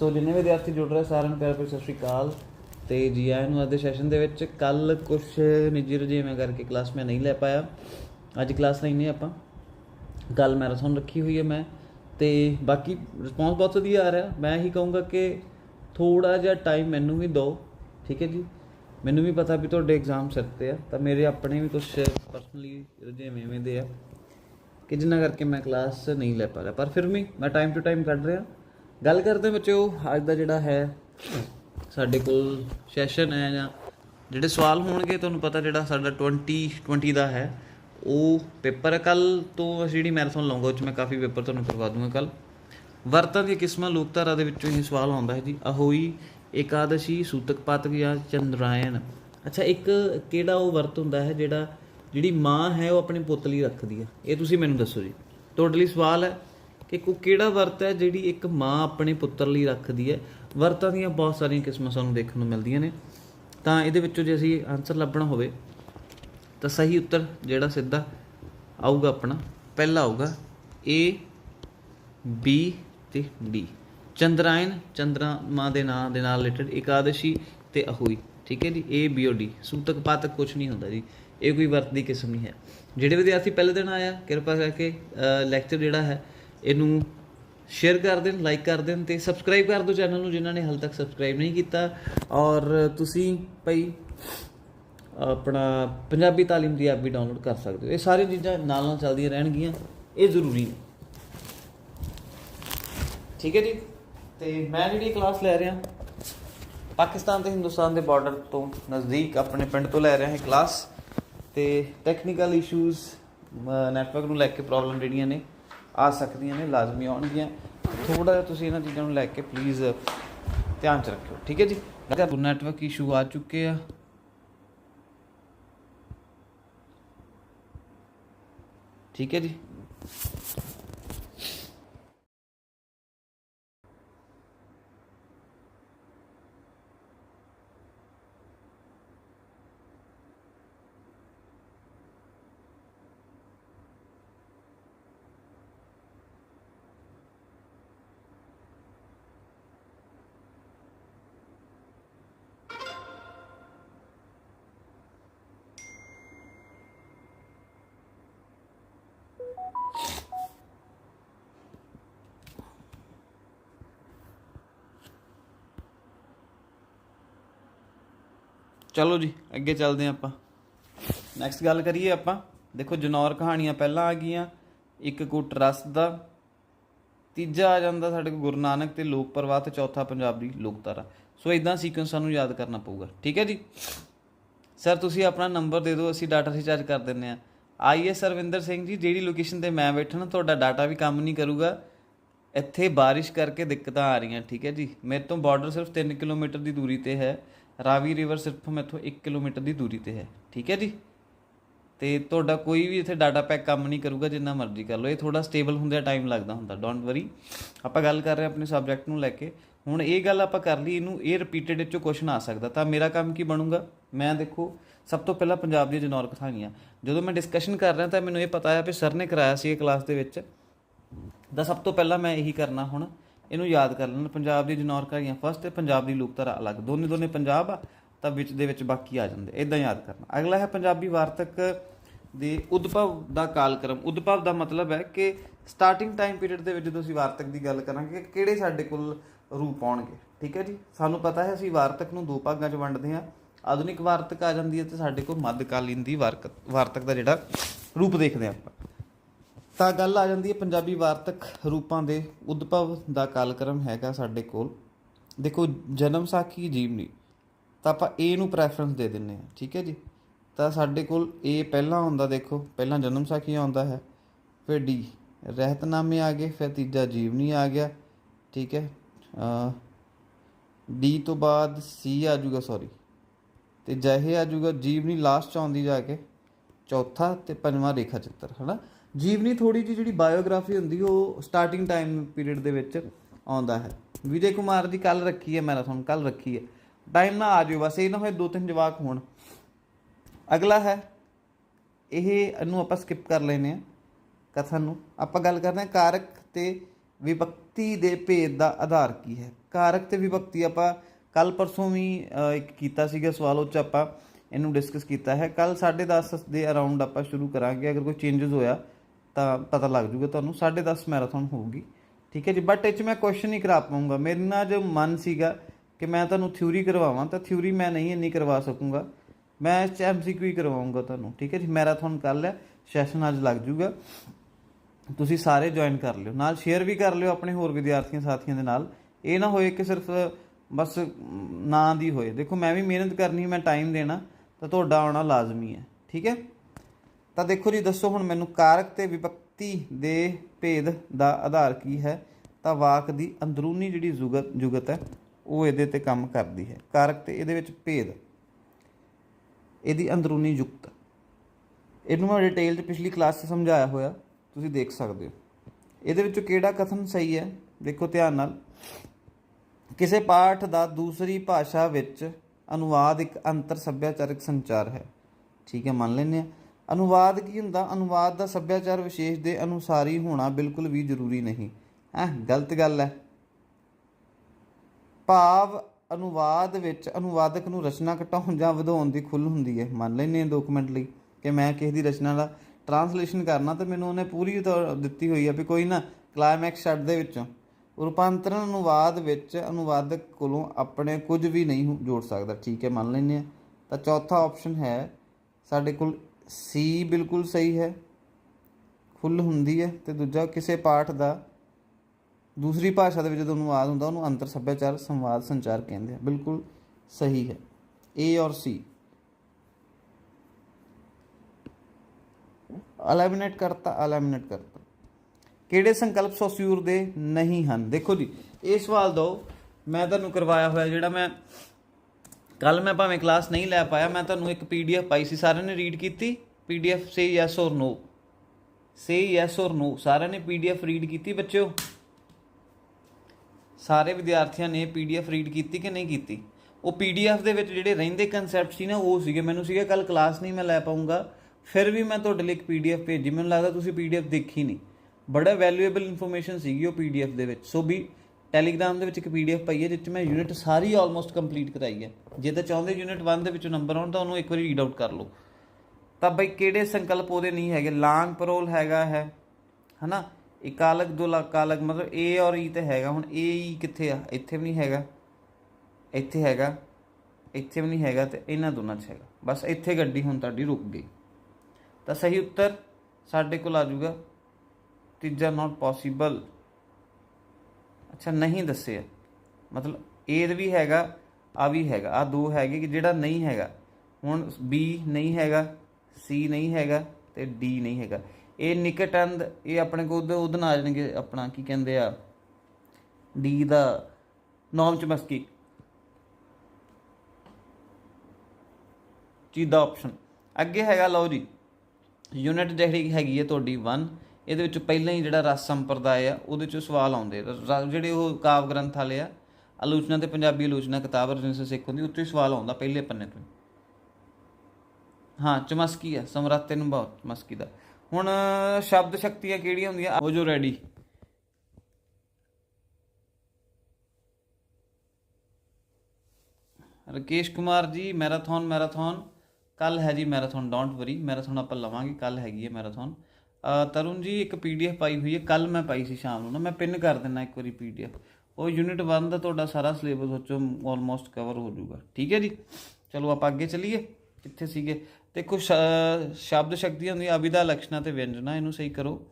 ਸੋ ਜਿੰਨੇ ਵਿਦਿਆਰਥੀ ਜੁੜ ਰਹੇ, ਸਾਰਿਆਂ ਨੂੰ ਪਿਆਰ ਭਰੀ ਸਤਿ ਸ਼੍ਰੀ ਅਕਾਲ। ਤੇ ਜੀ ਆਇਆਂ ਨੂੰ ਅੱਜ ਦੇ ਸੈਸ਼ਨ ਦੇ ਵਿੱਚ ਕੱਲ ਕੁਝ ਨਿੱਜੀ ਰੁਝੇਵਿਆਂ ਕਰਕੇ ਕਲਾਸ ਮੈਂ ਨਹੀਂ ਲੈ ਪਾਇਆ। ਅੱਜ ਕਲਾਸ ਲੈਣੀ ਆਪਾਂ। ਕੱਲ ਮੈਰਾਥਨ ਰੱਖੀ ਹੋਈ ਹੈ ਮੈਂ। ਤੇ ਬਾਕੀ ਰਿਸਪੌਂਸ ਬਹੁਤ ਵਧੀਆ ਆ ਰਿਹਾ। ਮੈਂ ਇਹੀ ਕਹੂੰਗਾ ਕਿ ਥੋੜਾ ਜਿਹਾ ਟਾਈਮ ਮੈਨੂੰ ਵੀ ਦਿਓ, ਠੀਕ ਹੈ ਜੀ? ਮੈਨੂੰ ਵੀ ਪਤਾ ਵੀ ਤੁਹਾਡੇ ਐਗਜ਼ਾਮ ਸਿਰ ਤੇ ਆ, ਤਾਂ ਮੇਰੇ ਆਪਣੇ ਵੀ ਕੁਝ ਪਰਸਨਲੀ ਰੁਝੇਵੇਂ ਐਵੇਂ ਦੇ ਆ, ਕਿ ਜਿੰਨਾ ਕਰਕੇ ਮੈਂ ਕਲਾਸ ਨਹੀਂ ਲੈ ਪਾ ਰਿਹਾ। ਪਰ ਫਿਰ ਵੀ ਮੈਂ ਟਾਈਮ ਟੂ ਟਾਈਮ ਕੱਢ ਰਿਹਾ। ਗੱਲ ਕਰਦੇ ਬੱਚਿਓ, ਅੱਜ ਦਾ ਜਿਹੜਾ ਹੈ, ਸਾਡੇ ਕੋਲ ਸੈਸ਼ਨ ਹੈ ਜਾਂ ਜਿਹੜੇ ਸਵਾਲ ਹੋਣਗੇ ਤੁਹਾਨੂੰ ਪਤਾ ਜਿਹੜਾ ਸਾਡਾ 20 20 ਦਾ ਹੈ, ਉਹ ਪੇਪਰ ਕੱਲ ਤੋਂ ਅਸੀਂ ਜਿਹੜੀ ਮੈਰਾਥਨ ਲਾਉਂਗਾ, ਉਹ 'ਚ ਮੈਂ ਕਾਫੀ ਪੇਪਰ ਤੁਹਾਨੂੰ ਕਰਵਾ ਦੂੰਗਾ ਕੱਲ ਵਰਤਾਂ ਦੀਆਂ ਕਿਸਮਾਂ, ਲੋਕਧਾਰਾ ਦੇ ਵਿੱਚੋਂ ਇਹ ਸਵਾਲ ਆਉਂਦਾ ਹੈ ਜੀ, ਅਹੋਈ ਏਕਾਦਸ਼ੀ ਸੂਤਕ ਪਾਤਕ ਜਾਂ ਚੰਦਰਾਇਣ। ਅੱਛਾ, ਇੱਕ ਕਿਹੜਾ ਉਹ ਵਰਤ ਹੁੰਦਾ ਹੈ ਜਿਹੜਾ, ਜਿਹੜੀ ਮਾਂ ਹੈ, ਉਹ ਆਪਣੇ ਪੁੱਤ ਲਈ ਰੱਖਦੀ ਹੈ? ਇਹ ਤੁਸੀਂ ਮੈਨੂੰ ਦੱਸੋ ਜੀ। ਤੁਹਾਡੇ ਲਈ ਸਵਾਲ ਹੈ ਕਿ ਕੋ ਕਿਹੜਾ ਵਰਤ ਹੈ ਜਿਹੜੀ ਇੱਕ ਮਾਂ ਆਪਣੇ ਪੁੱਤਰ ਲਈ ਰੱਖਦੀ ਹੈ? ਵਰਤਾਂ ਦੀਆਂ ਬਹੁਤ ਸਾਰੀਆਂ ਕਿਸਮਾਂ ਸਾਨੂੰ ਦੇਖਣ ਨੂੰ ਮਿਲਦੀਆਂ ਨੇ। ਤਾਂ ਇਹਦੇ ਵਿੱਚੋਂ ਜੇ ਅਸੀਂ ਆਨਸਰ ਲੱਭਣਾ ਹੋਵੇ, ਤਾਂ ਸਹੀ ਉੱਤਰ ਜਿਹੜਾ ਸਿੱਧਾ ਆਊਗਾ ਆਪਣਾ, ਪਹਿਲਾ ਆਊਗਾ A, B ਤੇ D ਚੰਦਰਾਇਨ ਚੰਦਰਮਾ ਦੇ ਨਾਂ ਦੇ ਨਾਲ ਰਿਲੇਟਡ ਇਕਾਦਸ਼ੀ ਤੇ ਅਹੋਈ। ਠੀਕ ਹੈ ਜੀ? A, B O D ਸੂਤਕ ਪਾਤਕ ਕੁਝ ਨਹੀਂ ਹੁੰਦਾ ਜੀ। ਇਹ ਕੋਈ ਵਰਤ ਦੀ ਕਿਸਮ ਨਹੀਂ ਹੈ। ਜਿਹੜੇ ਵਿਦਿਆਰਥੀ ਪਹਿਲੇ ਦਿਨ ਆਇਆ, ਕਿਰਪਾ ਕਰਕੇ ਲੈਕਚਰ ਜਿਹੜਾ ਹੈ ਇਹਨੂੰ ਸ਼ੇਅਰ ਕਰ ਦੇਣ ਲਾਈਕ ਕਰ ਦੇਣ ਤੇ ਸਬਸਕ੍ਰਾਈਬ ਕਰ ਦਿਓ ਚੈਨਲ ਨੂੰ ਜਿਨ੍ਹਾਂ ਨੇ ਹਾਲ ਤੱਕ ਸਬਸਕ੍ਰਾਈਬ ਨਹੀਂ ਕੀਤਾ। ਔਰ ਤੁਸੀਂ ਭਾਈ ਆਪਣਾ ਪੰਜਾਬੀ ਤਾਲੀਮ ਦੀ ਐਪ ਵੀ ਡਾਊਨਲੋਡ ਕਰ ਸਕਦੇ ਹੋ। ਇਹ ਸਾਰੀਆਂ ਚੀਜ਼ਾਂ ਨਾਲ ਨਾਲ ਚੱਲਦੀਆਂ ਰਹਿਣਗੀਆਂ। ਇਹ ਜ਼ਰੂਰੀ ਨੇ। ਠੀਕ ਹੈ ਜੀ? ਤੇ ਮੈਂ ਜਿਹੜੀ ਕਲਾਸ ਲੈ ਰਿਹਾ, ਪਾਕਿਸਤਾਨ ਤੇ ਹਿੰਦੁਸਤਾਨ ਦੇ ਬਾਰਡਰ ਤੋਂ ਨਜ਼ਦੀਕ ਆਪਣੇ ਪਿੰਡ ਤੋਂ ਲੈ ਰਿਹਾ ਹਾਂ ਕਲਾਸ ਤੇ ਟੈਕਨੀਕਲ ਇਸ਼ੂਜ਼ ਨੈਟਵਰਕ ਨੂੰ ਲੈ ਕੇ ਪ੍ਰੋਬਲਮ ਜਿਹੜੀਆਂ ਨੇ ਆ ਸਕਦੀਆਂ ਨੇ ਲਾਜ਼ਮੀ ਆਉਣਗੀਆਂ ਥੋੜਾ ਜਿਹਾ ਤੁਸੀਂ ਇਹਨਾਂ ਚੀਜ਼ਾਂ ਨੂੰ ਲੈ ਕੇ ਪਲੀਜ਼ ਧਿਆਨ ਚ ਰੱਖਿਓ, ਠੀਕ ਹੈ ਜੀ? ਅਗਰ ਨੈਟਵਰਕ ਇਸ਼ੂ ਆ ਚੁੱਕੇ ਆ। ਠੀਕ ਹੈ ਜੀ? ਚਲੋ ਜੀ, ਅੱਗੇ ਚੱਲਦੇ ਹਾਂ ਆਪਾਂ। ਨੈਕਸਟ ਗੱਲ ਕਰੀਏ ਆਪਾਂ। ਦੇਖੋ, ਜਨੌਰ ਕਹਾਣੀਆਂ ਪਹਿਲਾਂ ਆ ਗਈਆਂ। ਇੱਕ ਕੁੱਟ ਰਸ ਦਾ। ਤੀਜਾ ਆ ਜਾਂਦਾ ਸਾਡੇ ਕੋਲ ਗੁਰੂ ਨਾਨਕ ਤੇ ਲੋਕ ਪਰਵਾਹ ਤੇ ਚੌਥਾ ਪੰਜਾਬੀ ਲੋਕਧਾਰਾ। ਸੋ ਇਦਾਂ ਸੀਕੁਐਂਸ ਸਾਨੂੰ ਯਾਦ ਕਰਨਾ ਪਊਗਾ। ਠੀਕ ਹੈ ਜੀ? ਸਰ ਤੁਸੀਂ ਆਪਣਾ ਨੰਬਰ ਦੇ ਦਿਓ, ਅਸੀਂ ਡਾਟਾ ਰੀਚਾਰਜ ਕਰ ਦਿੰਨੇ ਆ ਆਈਏ ਸਰਵਿੰਦਰ ਸਿੰਘ ਜੀ, ਜਿਹੜੀ ਲੋਕੇਸ਼ਨ ਤੇ ਮੈਂ ਬੈਠਾ ਨਾ, ਤੁਹਾਡਾ ਡਾਟਾ ਵੀ ਕੰਮ ਨਹੀਂ ਕਰੂਗਾ। ਇੱਥੇ ਬਾਰਿਸ਼ ਕਰਕੇ ਦਿੱਕਤਾਂ ਆ ਰਹੀਆਂ, ਠੀਕ ਹੈ ਜੀ? ਮੇਰੇ ਤੋਂ ਬਾਰਡਰ ਸਿਰਫ 3 ਕਿਲੋਮੀਟਰ ਦੀ ਦੂਰੀ ਤੇ ਹੈ। ਰਾਵੀ ਰਿਵਰ ਸਿਰਫ ਮੈਥੋਂ 1 ਕਿਲੋਮੀਟਰ ਦੀ ਦੂਰੀ ਤੇ ਹੈ। ਠੀਕ ਹੈ ਜੀ? ਤੇ ਤੁਹਾਡਾ ਕੋਈ ਵੀ ਇੱਥੇ ਡਾਟਾ ਪੈਕ ਕੰਮ ਨਹੀਂ ਕਰੂਗਾ, ਜਿੰਨਾ ਮਰਜ਼ੀ ਕਰ ਲਓ। ਇਹ ਥੋੜਾ ਸਟੇਬਲ ਹੁੰਦਿਆਂ ਟਾਈਮ ਲੱਗਦਾ ਹੁੰਦਾ ਡੋਂਟ ਵਰੀ ਆਪਾਂ ਗੱਲ ਕਰ ਰਹੇ ਹਾਂ ਆਪਣੇ ਸਬਜੈਕਟ ਨੂੰ ਲੈ ਕੇ। ਹੁਣ ਇਹ ਗੱਲ ਆਪਾਂ ਕਰ ਲਈ, ਇਹਨੂੰ ਇਹ ਰਿਪੀਟਡ ਵਿੱਚੋਂ ਕੁਐਸਚਨ ਆ ਸਕਦਾ। ਤਾਂ ਮੇਰਾ ਕੰਮ ਕੀ ਬਣੂਗਾ? ਮੈਂ ਦੇਖੋ, ਸਭ ਤੋਂ ਪਹਿਲਾਂ ਪੰਜਾਬ ਦੀਆਂ ਜਨੌਰ ਕਹਾਣੀਆਂ। ਜਦੋਂ ਮੈਂ ਡਿਸਕਸ਼ਨ ਕਰ ਰਿਹਾ ਤਾਂ ਮੈਨੂੰ ਇਹ ਪਤਾ ਹੈ ਵੀ ਸਰ ਨੇ ਕਰਾਇਆ ਸੀ ਇਹ ਕਲਾਸ ਦੇ ਵਿੱਚ। ਦਾ ਸਭ ਤੋਂ ਪਹਿਲਾਂ ਮੈਂ ਇਹੀ ਕਰਨਾ ਹੁਣ। ਇਹਨੂੰ ਯਾਦ ਕਰ ਲੈਣਾ, ਪੰਜਾਬ ਦੀ ਜਨੌਰ ਕਹਾਣੀਆਂ ਫਸਟ ਤੇ ਪੰਜਾਬ ਦੀ ਲੋਕਧਾਰਾ ਅਲੱਗ, ਦੋਨੇ ਦੋਨੇ ਪੰਜਾਬ ਆ, ਤਾਂ ਵਿੱਚ ਦੇ ਵਿੱਚ ਬਾਕੀ ਆ ਜਾਂਦੇ ਇਦਾਂ ਯਾਦ ਕਰਨਾ। ਅਗਲਾ ਹੈ ਪੰਜਾਬੀ ਵਾਰਤਕ ਦੇ ਉਦਭਵ ਦਾ ਕਾਲਕ੍ਰਮ। ਉਦਭਵ ਦਾ ਮਤਲਬ ਹੈ ਕਿ ਸਟਾਰਟਿੰਗ ਟਾਈਮ ਪੀਰੀਅਡ ਦੇ ਵਿੱਚ ਜਦੋਂ ਅਸੀਂ ਵਾਰਤਕ ਦੀ ਗੱਲ ਕਰਾਂਗੇ, ਕਿ ਕਿਹੜੇ ਸਾਡੇ ਕੋਲ ਰੂਪ ਆਉਣਗੇ, ਠੀਕ ਹੈ ਜੀ? ਸਾਨੂੰ ਪਤਾ ਹੈ ਅਸੀਂ ਵਾਰਤਕ ਨੂੰ ਦੋ ਭਾਗਾਂ 'ਚ ਵੰਡਦੇ ਹਾਂ। ਆਧੁਨਿਕ ਵਾਰਤਕ ਆ ਜਾਂਦੀ ਹੈ ਤੇ ਸਾਡੇ ਕੋਲ ਮੱਧਕਾਲੀਨ ਦੀ ਵਾਰਕ ਵਾਰਤਕ ਦਾ ਜਿਹੜਾ ਰੂਪ ਦੇਖਦੇ ਹਾਂ ਆਪਾਂ। ਤਾਂ ਗੱਲ ਆ ਜਾਂਦੀ ਹੈ ਪੰਜਾਬੀ ਵਾਰਤਕ ਰੂਪਾਂ ਦੇ ਉਦਭਵ ਦਾ ਕਾਲਕ੍ਰਮ ਹੈਗਾ ਸਾਡੇ ਕੋਲ। ਦੇਖੋ, ਜਨਮ ਸਾਖੀ ਜੀਵਨੀ, ਤਾਂ ਆਪਾਂ ਏ ਨੂੰ ਪ੍ਰੈਫਰੈਂਸ ਦੇ ਦਿੰਨੇ ਆ ਠੀਕ ਹੈ ਜੀ? ਤਾਂ ਸਾਡੇ ਕੋਲ ਏ ਪਹਿਲਾਂ ਹੁੰਦਾ ਦੇਖੋ, ਪਹਿਲਾਂ ਜਨਮ ਸਾਖੀ ਆਉਂਦਾ ਹੈ, ਫਿਰ ਡੀ ਰਹਿਤਨਾਮੇ ਆ ਗਏ, ਫਿਰ ਤੀਜਾ ਜੀਵਨੀ ਆ ਗਿਆ, ਠੀਕ ਹੈ? ਡੀ ਤੋਂ ਬਾਅਦ ਸੀ ਆ ਜਾਊਗਾ ਸੌਰੀ ਤੇ ਜਹੇ ਆ ਜਾਊਗਾ, ਜੀਵਨੀ ਲਾਸਟ ਚ ਆਉਂਦੀ ਜਾ ਕੇ, ਚੌਥਾ ਤੇ ਪੰਜਵਾਂ ਰੇਖਾ ਚਿੱਤਰ, ਹਨਾ? ਜੀਵਨੀ ਥੋੜੀ ਜਿਹੀ ਜਿਹੜੀ ਬਾਇਓਗ੍ਰਾਫੀ ਹੁੰਦੀ, ਉਹ ਸਟਾਰਟਿੰਗ ਟਾਈਮ ਪੀਰੀਅਡ ਦੇ ਵਿੱਚ ਆਉਂਦਾ ਹੈ। ਵਿਜੇ ਕੁਮਾਰ ਦੀ ਕੱਲ ਰੱਖੀ ਹੈ ਮੈਰਾਥਨ ਕੱਲ ਰੱਖੀ ਹੈ। ਟਾਈਮ ਨਾ ਆ ਜਾਓ, ਬਸ ਇਹ ਨਾ ਹੋਏ ਦੋ ਤਿੰਨ ਜਵਾਕ ਹੋਣ। ਅਗਲਾ ਹੈ, ਇਹ ਇਹਨੂੰ ਆਪਾਂ ਸਕਿਪ ਕਰ ਲੈਨੇ ਆ ਕਥਨ ਨੂੰ। ਆਪਾਂ ਗੱਲ ਕਰਦੇ ਹਾਂ ਕਾਰਕ ਤੇ ਵਿਭਕਤੀ ਦੇ ਭੇਦ ਦਾ ਆਧਾਰ ਕੀ ਹੈ। ਕਾਰਕ ਤੇ ਵਿਭਕਤੀ ਆਪਾਂ ਕੱਲ ਪਰਸੋਂ ਵੀ ਇੱਕ ਕੀਤਾ ਸੀਗਾ ਸਵਾਲ, ਉਹ ਚ ਆਪਾਂ ਇਹਨੂੰ ਡਿਸਕਸ ਕੀਤਾ ਹੈ। ਕੱਲ 10:30 ਦੇ ਅਰਾਊਂਡ ਆਪਾਂ ਸ਼ੁਰੂ ਕਰਾਂਗੇ, ਅਗਰ ਕੋਈ ਚੇਂਜਸ ਹੋਇਆ ਤਾਂ ਪਤਾ ਲੱਗ ਜੂਗਾ ਤੁਹਾਨੂੰ 10:30 ਮੈਰਾਥਨ ਹੋਊਗੀ। ਠੀਕ ਹੈ ਜੀ ਬਟ ਇਹ ਚ ਮੈਂ ਕੁਐਸਚਨ ਨਹੀਂ ਕਰਾ ਪਾਉਂਗਾ ਮੇਰੇ ਨਾਲ ਜੋ ਮਨ ਸੀਗਾ ਕਿ ਮੈਂ ਤੁਹਾਨੂੰ ਥਿਊਰੀ ਕਰਵਾਵਾਂ, ਤਾਂ ਥਿਊਰੀ ਮੈਂ ਨਹੀਂ ਇੰਨੀ ਕਰਵਾ ਸਕੂੰਗਾ। ਮੈਂ ਇਸ ਚ ਐਮਸੀਕਿਊ ਹੀ ਕਰਵਾਉਂਗਾ ਤੁਹਾਨੂੰ। ਠੀਕ ਹੈ ਜੀ, ਮੈਰਾਥਨ ਕਰ ਹੈ ਸੈਸ਼ਨ ਅੱਜ ਲੱਗ ਜੂਗਾ। ਤੁਸੀਂ ਸਾਰੇ ਜੁਆਇਨ ਕਰ ਲਿਓ। ਨਾਲ ਸ਼ੇਅਰ ਵੀ ਕਰ ਲਿਓ ਆਪਣੇ ਹੋਰ ਵਿਦਿਆਰਥੀਆਂ, ਸਾਥੀਆਂ ਦੇ ਨਾਲ। ਇਹ ਨਾ ਹੋਏ ਕਿ ਸਿਰਫ ਬਸ ਨਾਂ ਦੀ ਹੋਏ। ਦੇਖੋ, ਮੈਂ ਵੀ ਮਿਹਨਤ ਕਰਨੀ ਮੈਂ ਟਾਈਮ ਦੇਣਾ, ਤਾਂ ਤੁਹਾਡਾ ਆਉਣਾ ਲਾਜ਼ਮੀ ਹੈ। ਠੀਕ ਹੈ? ਤਾਂ ਦੇਖੋ ਜੀ, ਦੱਸੋ ਹੁਣ ਮੈਨੂੰ ਕਾਰਕ ਤੇ ਵਿਭਕਤੀ ਦੇ ਭੇਦ ਦਾ ਆਧਾਰ ਕੀ ਹੈ? ਤਾਂ ਵਾਕ ਦੀ ਅੰਦਰੂਨੀ ਜਿਹੜੀ ਜੁਗਤ ਜੁਗਤ ਹੈ, ਉਹ ਇਹਦੇ ਤੇ ਕੰਮ ਕਰਦੀ ਹੈ। ਕਾਰਕ ਤੇ ਇਹਦੇ ਵਿੱਚ ਭੇਦ। ਇਹਦੀ ਅੰਦਰੂਨੀ ਯੁਕਤ ਇਹਨੂੰ ਮੈਂ ਡਿਟੇਲ 'ਚ ਪਿਛਲੀ ਕਲਾਸ 'ਚ ਸਮਝਾਇਆ ਹੋਇਆ। ਤੁਸੀਂ ਦੇਖ ਸਕਦੇ ਹੋ। ਇਹਦੇ ਵਿੱਚੋਂ ਕਿਹੜਾ ਕਥਨ ਸਹੀ ਹੈ? ਦੇਖੋ ਧਿਆਨ ਨਾਲ। ਕਿਸੇ ਪਾਠ ਦਾ ਦੂਸਰੀ ਭਾਸ਼ਾ ਵਿੱਚ ਅਨੁਵਾਦ ਇੱਕ ਅੰਤਰ ਸੱਭਿਆਚਾਰਕ ਸੰਚਾਰ ਹੈ। ਠੀਕ ਹੈ, ਮੰਨ ਲੈਂਦੇ ਆ ਅਨੁਵਾਦ ਕੀ ਹੁੰਦਾ? ਅਨੁਵਾਦ ਦਾ ਸੱਭਿਆਚਾਰ ਵਿਸ਼ੇਸ਼ ਦੇ ਅਨੁਸਾਰੀ ਹੋਣਾ ਬਿਲਕੁਲ ਵੀ ਜ਼ਰੂਰੀ ਨਹੀਂ। ਹੈ, ਗਲਤ ਗੱਲ ਹੈ। ਭਾਵ ਅਨੁਵਾਦ ਵਿੱਚ ਅਨੁਵਾਦਕ ਨੂੰ ਰਚਨਾ ਘਟਾਉਣ ਜਾਂ ਵਧਾਉਣ ਦੀ ਖੁੱਲ੍ਹ ਹੁੰਦੀ ਹੈ। ਮੰਨ ਲੈਂਦੇ ਹਾਂ ਡਾਕੂਮੈਂਟ ਲਈ ਕਿ ਮੈਂ ਕਿਸੇ ਦੀ ਰਚਨਾ ਦਾ ਟਰਾਂਸਲੇਸ਼ਨ ਕਰਨਾ ਤਾਂ ਮੈਨੂੰ ਉਹਨੇ ਪੂਰੀ ਤੌਰ ਦਿੱਤੀ ਹੋਈ ਹੈ ਵੀ ਕੋਈ ਨਾ ਕਲਾਈਮੈਕਸ ਛੱਡ ਦੇ ਵਿੱਚੋਂ। ਰੂਪਾਂਤਰਣ ਅਨੁਵਾਦ ਵਿੱਚ ਅਨੁਵਾਦਕ ਕੋਲੋਂ ਆਪਣੇ ਕੁਝ ਵੀ ਨਹੀਂ ਜੋੜ ਸਕਦਾ। ਠੀਕ ਹੈ, ਮੰਨ ਲੈਂਦੇ ਹਾਂ। ਤਾਂ ਚੌਥਾ ਆਪਸ਼ਨ ਹੈ ਸਾਡੇ ਕੋਲ ਸੀ ਬਿਲਕੁਲ ਸਹੀ ਹੈ ਖੁੱਲ੍ਹ ਹੁੰਦੀ ਹੈ ਤੇ ਦੂਜਾ ਕਿਸੇ ਪਾਠ ਦਾ ਦੂਸਰੀ ਭਾਸ਼ਾ ਦੇ ਵਿੱਚ ਜਦੋਂ ਅਨੁਵਾਦ ਹੁੰਦਾ, ਉਹਨੂੰ ਅੰਤਰ ਸੱਭਿਆਚਾਰ, ਸੰਵਾਦ, ਸੰਚਾਰ ਕਹਿੰਦੇ ਆ, ਬਿਲਕੁਲ ਸਹੀ ਹੈ। ਏ ਔਰ ਸੀ ਅਲੈਮੀਨੇਟ ਕਰਤਾ ਅਲੈਮੀਨੇਟ ਕਰਤਾ। ਕਿਹੜੇ ਸੰਕਲਪ ਸੋਸਿਊਰ ਦੇ ਨਹੀਂ ਹਨ? ਦੇਖੋ ਜੀ, ਇਹ ਸਵਾਲ ਦੋ, ਮੈਂ ਤੁਹਾਨੂੰ ਕਰਵਾਇਆ ਹੋਇਆ ਜਿਹੜਾ ਮੈਂ ਕੱਲ ਮੈਂ ਭਾਵੇਂ ਕਲਾਸ ਨਹੀਂ ਲੈ ਪਾਇਆ ਮੈਂ ਤੁਹਾਨੂੰ ਇੱਕ ਪੀਡੀਐਫ ਪਾਈ ਸੀ ਸਾਰਿਆਂ ਨੇ ਰੀਡ ਕੀਤੀ PDF say yes or no say yes or no ਸਾਰਿਆਂ ਨੇ ਪੀਡੀਐਫ ਰੀਡ ਕੀਤੀ ਬੱਚਿਓ ਸਾਰੇ ਵਿਦਿਆਰਥੀਆਂ ਨੇ ਪੀਡੀਐਫ ਰੀਡ ਕੀਤੀ ਕਿ ਨਹੀਂ ਕੀਤੀ ਉਹ ਪੀਡੀਐਫ ਦੇ ਵਿੱਚ ਜਿਹੜੇ ਰਹਿੰਦੇ ਕਨਸੈਪਟ ਸੀ ਨਾ ਉਹ ਸੀਗੇ ਮੈਨੂੰ ਸੀਗਾ ਕੱਲ ਕਲਾਸ ਨਹੀਂ ਮੈਂ ਲੈ ਪਾਉਂਗਾ ਫਿਰ ਵੀ ਮੈਂ ਤੁਹਾਡੇ ਲਈ ਇੱਕ ਪੀਡੀਐਫ ਭੇਜੀ ਮੈਨੂੰ ਲੱਗਦਾ ਤੁਸੀਂ ਪੀਡੀਐਫ ਦੇਖੀ ਨਹੀਂ ਬੜਾ ਵੈਲਿਊਏਬਲ ਇਨਫੋਰਮੇਸ਼ਨ ਸੀਗੀ ਉਹ ਪੀਡੀਐਫ ਦੇ ਵਿੱਚ ਸੋ ਵੀ ਟੈਲੀਗ੍ਰਾਮ ਦੇ ਵਿੱਚ ਇੱਕ ਪੀਡੀਐਫ ਪਈ ਹੈ ਜਿਸ 'ਚ ਮੈਂ ਯੂਨਿਟ ਸਾਰੀ ਆਲਮੋਸਟ ਕੰਪਲੀਟ ਕਰਾਈ ਹੈ। ਜੇ ਤਾਂ ਚਾਹੁੰਦੇ ਯੂਨਿਟ 1 ਦੇ ਵਿੱਚੋਂ ਨੰਬਰ ਆਉਣ, ਤਾਂ ਉਹਨੂੰ ਇੱਕ ਵਾਰੀ ਰੀਡ ਆਊਟ ਕਰ ਲਓ। ਤਾਂ ਬਈ ਕਿਹੜੇ ਸੰਕਲਪ ਉਹਦੇ ਨਹੀਂ ਹੈਗੇ? ਲਾਂਗ ਪਰੋਲ ਹੈਗਾ ਹੈ, ਹਨਾ? ਇਕਾਲਕ ਦੋ ਕਾਲਕ ਮਤਲਬ ਏ ਔਰ ਈ ਤੇ ਹੈਗਾ। ਹੁਣ ਏ ਈ e ਕਿੱਥੇ ਆ? ਇੱਥੇ ਵੀ ਨਹੀਂ ਹੈਗਾ। ਇੱਥੇ ਹੈਗਾ। ਇੱਥੇ ਵੀ ਨਹੀਂ ਹੈਗਾ ਤੇ ਇਹਨਾਂ ਦੋਨਾਂ 'ਚ ਹੈਗਾ। ਬਸ ਇੱਥੇ ਗੱਡੀ ਹੁਣ ਤੁਹਾਡੀ ਰੁਕ ਗਈ। ਤਾਂ ਸਹੀ ਉੱਤਰ ਸਾਡੇ ਕੋਲ ਆ ਜਾਊਗਾ। ਤੀਜਾ ਨਾਟ ਪੋਸੀਬਲ ਅੱਛਾ, ਨਹੀਂ ਦੱਸਿਆ। ਮਤਲਬ ਏ ਵੀ ਹੈਗਾ, ਆ ਵੀ ਹੈਗਾ, ਆ ਦੋ ਹੈਗੇ ਕਿ ਜਿਹੜਾ ਨਹੀਂ ਹੈਗਾ। ਹੁਣ ਬੀ ਨਹੀਂ ਹੈਗਾ, ਸੀ ਨਹੀਂ ਹੈਗਾ ਤੇ ਡੀ ਨਹੀਂ ਹੈਗਾ। ਇਹ ਨਿਕਟ ਅੰਦ ਇਹ ਆਪਣੇ ਕੋਲ ਉਹਦੇ ਉਹਦੇ ਨਾਲ ਆ ਜਾਣਗੇ ਆਪਣਾ, ਕੀ ਕਹਿੰਦੇ ਆ, ਡੀ ਦਾ ਨੌਮ ਚਮਸਕੀ ਚੀਦਾ ਆਪਸ਼ਨ ਅੱਗੇ ਹੈਗਾ, ਲਓ ਜੀ ਯੂਨਿਟ ਜਿਹੜੀ ਹੈਗੀ ਹੈ ਤੁਹਾਡੀ 1 ਇਹਦੇ ਵਿੱਚ ਪਹਿਲਾਂ ਹੀ ਜਿਹੜਾ ਰਸ ਸੰਪਰਦਾਇ ਆ, ਉਹਦੇ ਚੋਂ ਸਵਾਲ ਆਉਂਦੇ ਜਿਹੜੇ ਉਹ ਕਾਵ ਗ੍ਰੰਥ ਵਾਲੇ ਆ, ਆਲੋਚਨਾ ਤੇ ਪੰਜਾਬੀ ਆਲੋਚਨਾ, ਕਿਤਾਬ ਰਜਿੰਦਰ ਸਿੱਖ ਹੁੰਦੀ ਉੱਤੇ ਸਵਾਲ ਆਉਂਦਾ ਪਹਿਲੇ ਪੰਨੇ ਤੋਂ ਹਾਂ। ਚਮਸਕੀ ਆ ਸਮਰੱਥੇ ਨੂੰ ਬਹੁਤ ਚਮਸਕੀ ਦਾ। ਹੁਣ ਸ਼ਬਦ ਸ਼ਕਤੀਆਂ ਕਿਹੜੀਆਂ ਹੁੰਦੀਆਂ? ਉਹ ਜੋ ready Rakesh Kumar ji, marathon marathon. ਕੱਲ ਹੈ ਜੀ ਮੈਰਾਥਨ ਡੋਂਟ ਵਰੀ ਮੈਰਾਥਨ ਆਪਾਂ ਲਵਾਂਗੇ ਕੱਲ ਹੈਗੀ ਹੈ ਮੈਰਾਥਨ। ਤਰੁਣ ਜੀ, ਇੱਕ ਪੀਡੀਐਫ ਪਾਈ ਹੋਈ ਹੈ ਕੱਲ ਮੈਂ ਪਾਈ ਸੀ ਸ਼ਾਮ ਨੂੰ ਨਾ, ਮੈਂ ਪਿੰਨ ਕਰ ਦਿੰਦਾ ਇੱਕ ਵਾਰੀ ਪੀਡੀਐਫ ਉਹ ਯੂਨਿਟ 1 ਦਾ ਤੁਹਾਡਾ ਸਾਰਾ ਸਿਲੇਬਸ ਵਿੱਚੋਂ ਆਲਮੋਸਟ ਕਵਰ ਹੋ ਜਾਊਗਾ। ਠੀਕ ਹੈ ਜੀ? ਚਲੋ ਆਪਾਂ ਅੱਗੇ ਚਲੀਏ, ਕਿੱਥੇ ਸੀਗੇ? ਦੇਖੋ, ਸ਼- ਸ਼ਬਦ ਸ਼ਕਤੀਆਂ ਹੁੰਦੀਆਂ ਅਵਿਦਾ ਲਕਸ਼ਣਾ ਤੇ ਵਿਅੰਜਨਾ ਇਹਨੂੰ ਸਹੀ ਕਰੋ।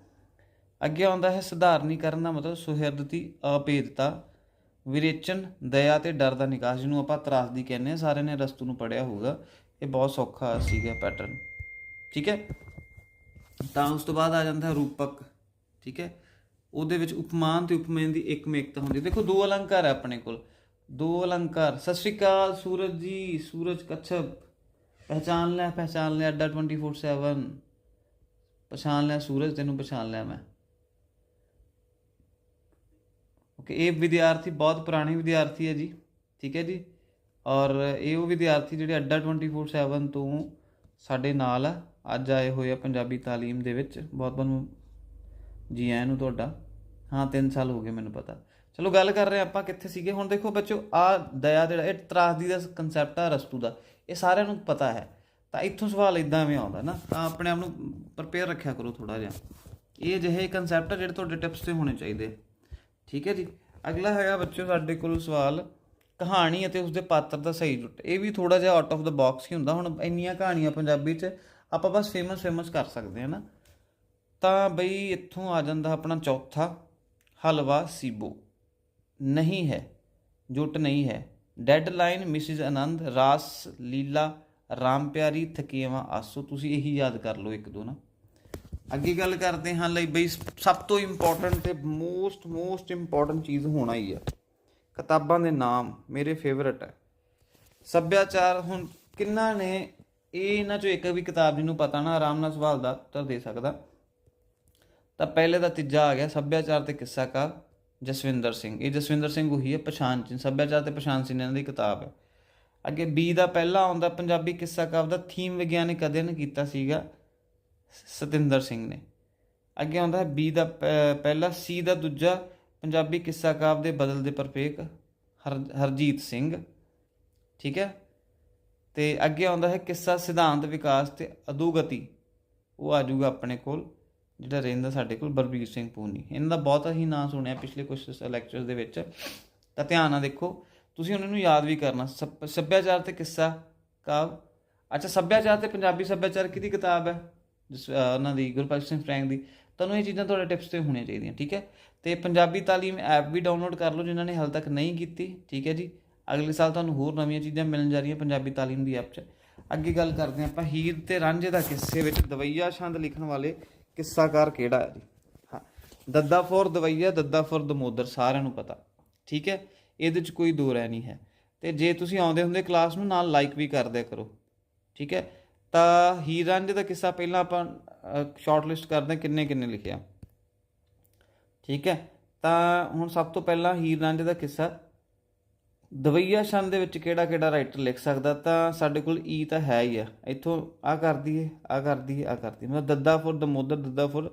ਅੱਗੇ ਆਉਂਦਾ ਹੈ, ਸਧਾਰਨੀਕਰਨ ਦਾ ਮਤਲਬ ਸੁਹਿਰਦਤੀ ਅਭੇਦਤਾ ਵਿਰੇਚਨ, ਦਇਆ ਤੇ ਡਰ ਦਾ ਨਿਕਾਸ, ਜਿਹਨੂੰ ਆਪਾਂ ਤਰਾਸਦੀ ਕਹਿੰਦੇ ਆ ਸਾਰਿਆਂ ਨੇ ਰਸਤੂ ਨੂੰ ਪੜਿਆ ਹੋਊਗਾ। ਇਹ ਬਹੁਤ ਸੌਖਾ ਸੀਗਾ ਪੈਟਰਨ ਠੀਕ ਹੈ? ਤਾਂ ਉਸ ਤੋਂ ਬਾਅਦ ਆ ਜਾਂਦਾ ਰੂਪਕ, ਠੀਕ ਹੈ? ਉਹਦੇ ਵਿੱਚ ਉਪਮਾਨ ਤੇ ਉਪਮੇਨ ਦੀ ਇੱਕਮੇਕਤਾ ਹੁੰਦੀ ਦੇਖੋ, ਦੋ ਅਲੰਕਾਰ ਹੈ ਆਪਣੇ ਕੋਲ। ਦੋ ਅਲੰਕਾਰ। ਸਤਿ ਸ਼੍ਰੀ ਅਕਾਲ, ਸੂਰਜ ਜੀ, ਸੂਰਜ ਕਛਪ ਪਹਿਚਾਨ ਲਿਆ ਪਹਿਚਾਨ ਲਿਆ ਅੱਡਾ 24/7 ਪਛਾਣ ਲਿਆ ਸੂਰਜ, ਤੈਨੂੰ ਪਛਾਣ ਲਿਆ ਮੈਂ। ਓਕੇ ਇਹ ਵਿਦਿਆਰਥੀ, ਬਹੁਤ ਪੁਰਾਣੇ ਵਿਦਿਆਰਥੀ ਹੈ ਜੀ, ਠੀਕ ਹੈ ਜੀ? ਔਰ ਇਹ ਉਹ ਵਿਦਿਆਰਥੀ ਜਿਹੜੇ ਅੱਡਾ 24/7 ਤੋਂ ਸਾਡੇ ਨਾਲ ਆ। ਅੱਜ ਆਏ ਹੋਏ ਆ ਪੰਜਾਬੀ ਤਾਲੀਮ ਦੇ ਵਿੱਚ। ਬਹੁਤ ਬਹੁਤ ਜੀ ਆਇਆਂ ਨੂੰ ਤੁਹਾਡਾ। ਹਾਂ 3 ਸਾਲ ਹੋ ਗਏ ਮੈਨੂੰ ਪਤਾ। ਚਲੋ, ਗੱਲ ਕਰ ਰਹੇ ਆਪਾਂ ਕਿੱਥੇ ਸੀਗੇ। ਹੁਣ ਦੇਖੋ ਬੱਚੋ, ਆ ਦਇਆ ਜਿਹੜਾ, ਇਹ ਤਰਾਸਦੀ ਦਾ ਕਨਸੈਪਟ ਆ, ਰਸਤੂ ਦਾ। ਇਹ ਸਾਰਿਆਂ ਨੂੰ ਪਤਾ ਹੈ। ਤਾਂ ਇੱਥੋਂ ਸਵਾਲ ਇਦਾਂ ਐਵੇਂ ਆਉਂਦਾ ਨਾ, ਤਾਂ ਆਪਣੇ ਆਪ ਨੂੰ ਪ੍ਰਪੇਅਰ ਰੱਖਿਆ ਕਰੋ ਥੋੜਾ ਜਿਹਾ। ਇਹ ਅਜਿਹੇ ਕਨਸੈਪਟ ਆ ਜਿਹੜੇ ਤੁਹਾਡੇ ਟਿਪਸ ਤੇ ਹੋਣੇ ਚਾਹੀਦੇ। ਆ। ਠੀਕ ਹੈ ਜੀ? ਅਗਲਾ ਹੈਗਾ ਬੱਚੋ ਸਾਡੇ ਕੋਲ ਸਵਾਲ, ਕਹਾਣੀ ਅਤੇ ਉਸਦੇ ਪਾਤਰ ਦਾ ਸਹੀ ਜੁਟ। ਇਹ ਵੀ ਥੋੜਾ ਜਿਹਾ ਆਊਟ ਆਫ ਦਾ ਬਾਕਸ ਹੀ ਹੁੰਦਾ। ਹੁਣ ਇੰਨੀਆਂ ਕਹਾਣੀਆਂ ਪੰਜਾਬੀ 'ਚ ਆਪਾਂ ਬਸ ਫੇਮਸ ਫੇਮਸ ਕਰ ਸਕਦੇ ਹਾਂ ਨਾ। ਤਾਂ ਬਈ ਇੱਥੋਂ ਆ ਜਾਂਦਾ ਆਪਣਾ ਚੌਥਾ, ਹਲਵਾ ਸੀਬੋ। ਨਹੀਂ ਹੈ, ਜੁੱਟ ਨਹੀਂ ਹੈ। ਡੈਡਲਾਈਨ ਮਿਸਿਸ ਆਨੰਦ ਰਾਸ ਲੀਲਾ ਰਾਮ ਪਿਆਰੀ ਥਕੇਵਾ ਆਸੋ ਤੁਸੀਂ ਇਹੀ ਯਾਦ ਕਰ ਲਓ ਇੱਕ ਦੋ ਨਾ। ਅੱਗੇ ਗੱਲ ਕਰਦੇ ਹਾਂ ਲਈ ਬਈ ਸਭ ਤੋਂ ਇੰਪੋਰਟੈਂਟ ਤੇ ਮੋਸਟ ਮੋਸਟ ਇੰਪੋਰਟੈਂਟ ਚੀਜ਼ ਹੋਣਾ ਹੀ ਆ। ਕਿਤਾਬਾਂ ਦੇ ਨਾਮ ਮੇਰੇ ਫੇਵਰਟ ਹੈ ਸੱਭਿਆਚਾਰ ਹੁਣ ਕਿੰਨਾ ਨੇ ਇਹ ਇਹਨਾਂ ਚੋਂ ਇੱਕ ਵੀ ਕਿਤਾਬ ਜਿਹਨੂੰ ਪਤਾ ਨਾ, ਆਰਾਮ ਨਾਲ ਸਵਾਲ ਦਾ ਉੱਤਰ ਦੇ ਸਕਦਾ। ਤਾਂ ਪਹਿਲੇ ਦਾ ਤੀਜਾ ਆ ਗਿਆ, ਸੱਭਿਆਚਾਰ ਤੇ ਕਿੱਸਾ ਕਾ ਜਸਵਿੰਦਰ ਸਿੰਘ। ਇਹ ਜਸਵਿੰਦਰ ਸਿੰਘ ਉਹੀ ਹੈ, ਪਛਾਣ ਚਿੰਨ੍ਹ, ਸੱਭਿਆਚਾਰ ਤੇ ਪਛਾਣ ਸਿੰਘ ਇਹਨਾਂ ਦੀ ਕਿਤਾਬ ਹੈ। ਅੱਗੇ ਬੀ ਦਾ ਪਹਿਲਾ ਆਉਂਦਾ, ਪੰਜਾਬੀ ਕਿੱਸਾ ਕਾਵ ਦਾ ਥੀਮ ਵਿਗਿਆਨਿਕ ਅਧਿਐਨ ਕੀਤਾ ਸੀਗਾ ਸਤਿੰਦਰ ਸਿੰਘ ਨੇ। ਅੱਗੇ ਆਉਂਦਾ ਹੈ ਬੀ ਦਾ ਪਹਿਲਾ ਸੀ ਦਾ ਦੂਜਾ, ਪੰਜਾਬੀ ਕਿੱਸਾ ਕਾਵ ਦੇ ਬਦਲਦੇ ਪਰਪੇਕ ਹਰ, ਹਰਜੀਤ ਸਿੰਘ। ਠੀਕ ਹੈ? ਤੇ ਅੱਗੇ ਆਉਂਦਾ ਹੈ ਕਿੱਸਾ ਸਿਧਾਂਤ ਵਿਕਾਸ ਤੇ ਅਦੋਗਤੀ ਉਹ ਆ ਜਾਊਗਾ ਆਪਣੇ ਕੋਲ, ਜਿਹੜਾ ਰਹਿੰਦਾ ਸਾਡੇ ਕੋਲ, ਬਲਬੀਰ ਸਿੰਘ ਪੂਨੀ। ਇਹਨਾਂ ਦਾ ਬਹੁਤ ਹੀ ਨਾਂ ਸੁਣਿਆ ਪਿਛਲੇ ਕੁਝ ਲੈਕਚਰਸ ਦੇ ਵਿੱਚ। ਤਾਂ ਧਿਆਨ ਨਾਲ ਦੇਖੋ, ਤੁਸੀਂ ਉਹਨਾਂ ਨੂੰ ਯਾਦ ਵੀ ਕਰਨਾ। ਸੱਭ- ਸੱਭਿਆਚਾਰ ਤੇ ਕਿੱਸਾ ਕਾਵ। ਅੱਛਾ, ਸੱਭਿਆਚਾਰ ਤੇ ਪੰਜਾਬੀ ਸੱਭਿਆਚਾਰ ਕਿਹਦੀ ਕਿਤਾਬ ਹੈ? ਜਿਸ ਉਹਨਾਂ ਦੀ ਗੁਰਪ੍ਰੀਤ ਸਿੰਘ ਫਰੈਂਕ ਦੀ। ਤੁਹਾਨੂੰ ਇਹ ਚੀਜ਼ਾਂ ਤੁਹਾਡੇ ਟਿਪਸ ਤੇ ਹੋਣੀਆਂ ਚਾਹੀਦੀਆਂ, ਠੀਕ ਹੈ? ਤੇ ਪੰਜਾਬੀ ਤਾਲੀਮ ਐਪ ਵੀ ਡਾਊਨਲੋਡ ਕਰ ਲਓ, ਜਿਨ੍ਹਾਂ ਨੇ ਹਾਲ ਤੱਕ ਨਹੀਂ ਕੀਤੀ, ਠੀਕ ਹੈ ਜੀ? ਅਗਲੇ ਸਾਲ ਤੁਹਾਨੂੰ ਹੋਰ ਨਵੀਆਂ ਚੀਜ਼ਾਂ ਮਿਲਣ ਜਾ ਰਹੀਆਂ ਪੰਜਾਬੀ ਤਾਲੀਮ ਦੀ ਐਪ 'ਚ। ਅੱਗੇ ਗੱਲ ਕਰਦੇ ਹਾਂ ਆਪਾਂ ਹੀਰ ਤੇ ਰਾਂਝੇ ਦਾ ਕਿੱਸੇ ਵਿੱਚ ਦਵਈਆ ਛੰਦ ਲਿਖਣ ਵਾਲੇ ਕਿੱਸਾਕਾਰ ਕਿਹੜਾ ਹੈ ਜੀ? ਹਾਂ, ਦੱਦਾ ਫੋਰ ਦਵਈਆ, ਦੱਦਾ ਫੋਰ ਦਮੋਦਰ, ਸਾਰਿਆਂ ਨੂੰ ਪਤਾ, ਠੀਕ ਹੈ? ਇਹਦੇ 'ਚ ਕੋਈ ਦੋ ਰਹਿ ਨਹੀਂ ਹੈ। ਤੇ ਜੇ ਤੁਸੀਂ ਆਉਂਦੇ ਹੁੰਦੇ ਕਲਾਸ ਨੂੰ, ਨਾਲ ਲਾਈਕ ਵੀ ਕਰ ਦਿਆ ਕਰੋ, ਠੀਕ ਹੈ? ਤਾਂ ਹੀਰ ਰਾਂਝੇ ਦਾ ਕਿੱਸਾ ਪਹਿਲਾਂ ਆਪਾਂ ਸ਼ਾਰਟ ਲਿਸਟ ਕਰਦੇ ਹਾਂ, ਕਿੰਨੇ ਕਿੰਨੇ ਲਿਖਿਆ। ਠੀਕ ਹੈ? ਤਾਂ ਹੁਣ ਸਭ ਤੋਂ ਪਹਿਲਾਂ ਹੀਰ ਰਾਂਝੇ ਦਾ ਕਿੱਸਾ ਦਵਈਆ ਛੰਦ ਦੇ ਵਿੱਚ ਕਿਹੜਾ ਕਿਹੜਾ ਰਾਈਟਰ ਲਿਖ ਸਕਦਾ, ਤਾਂ ਸਾਡੇ ਕੋਲ ਈ ਤਾਂ ਹੈ ਹੀ ਆ। ਇੱਥੋਂ ਆ ਕਰ ਦਈਏ ਆ ਕਰ ਦਈਏ ਆ ਕਰ ਦਈਏ। ਮਤਲਬ ਦੱਦਾ ਫੁਰ, ਦਮੋਦਰ, ਦੱਦਾ ਫੁਰ,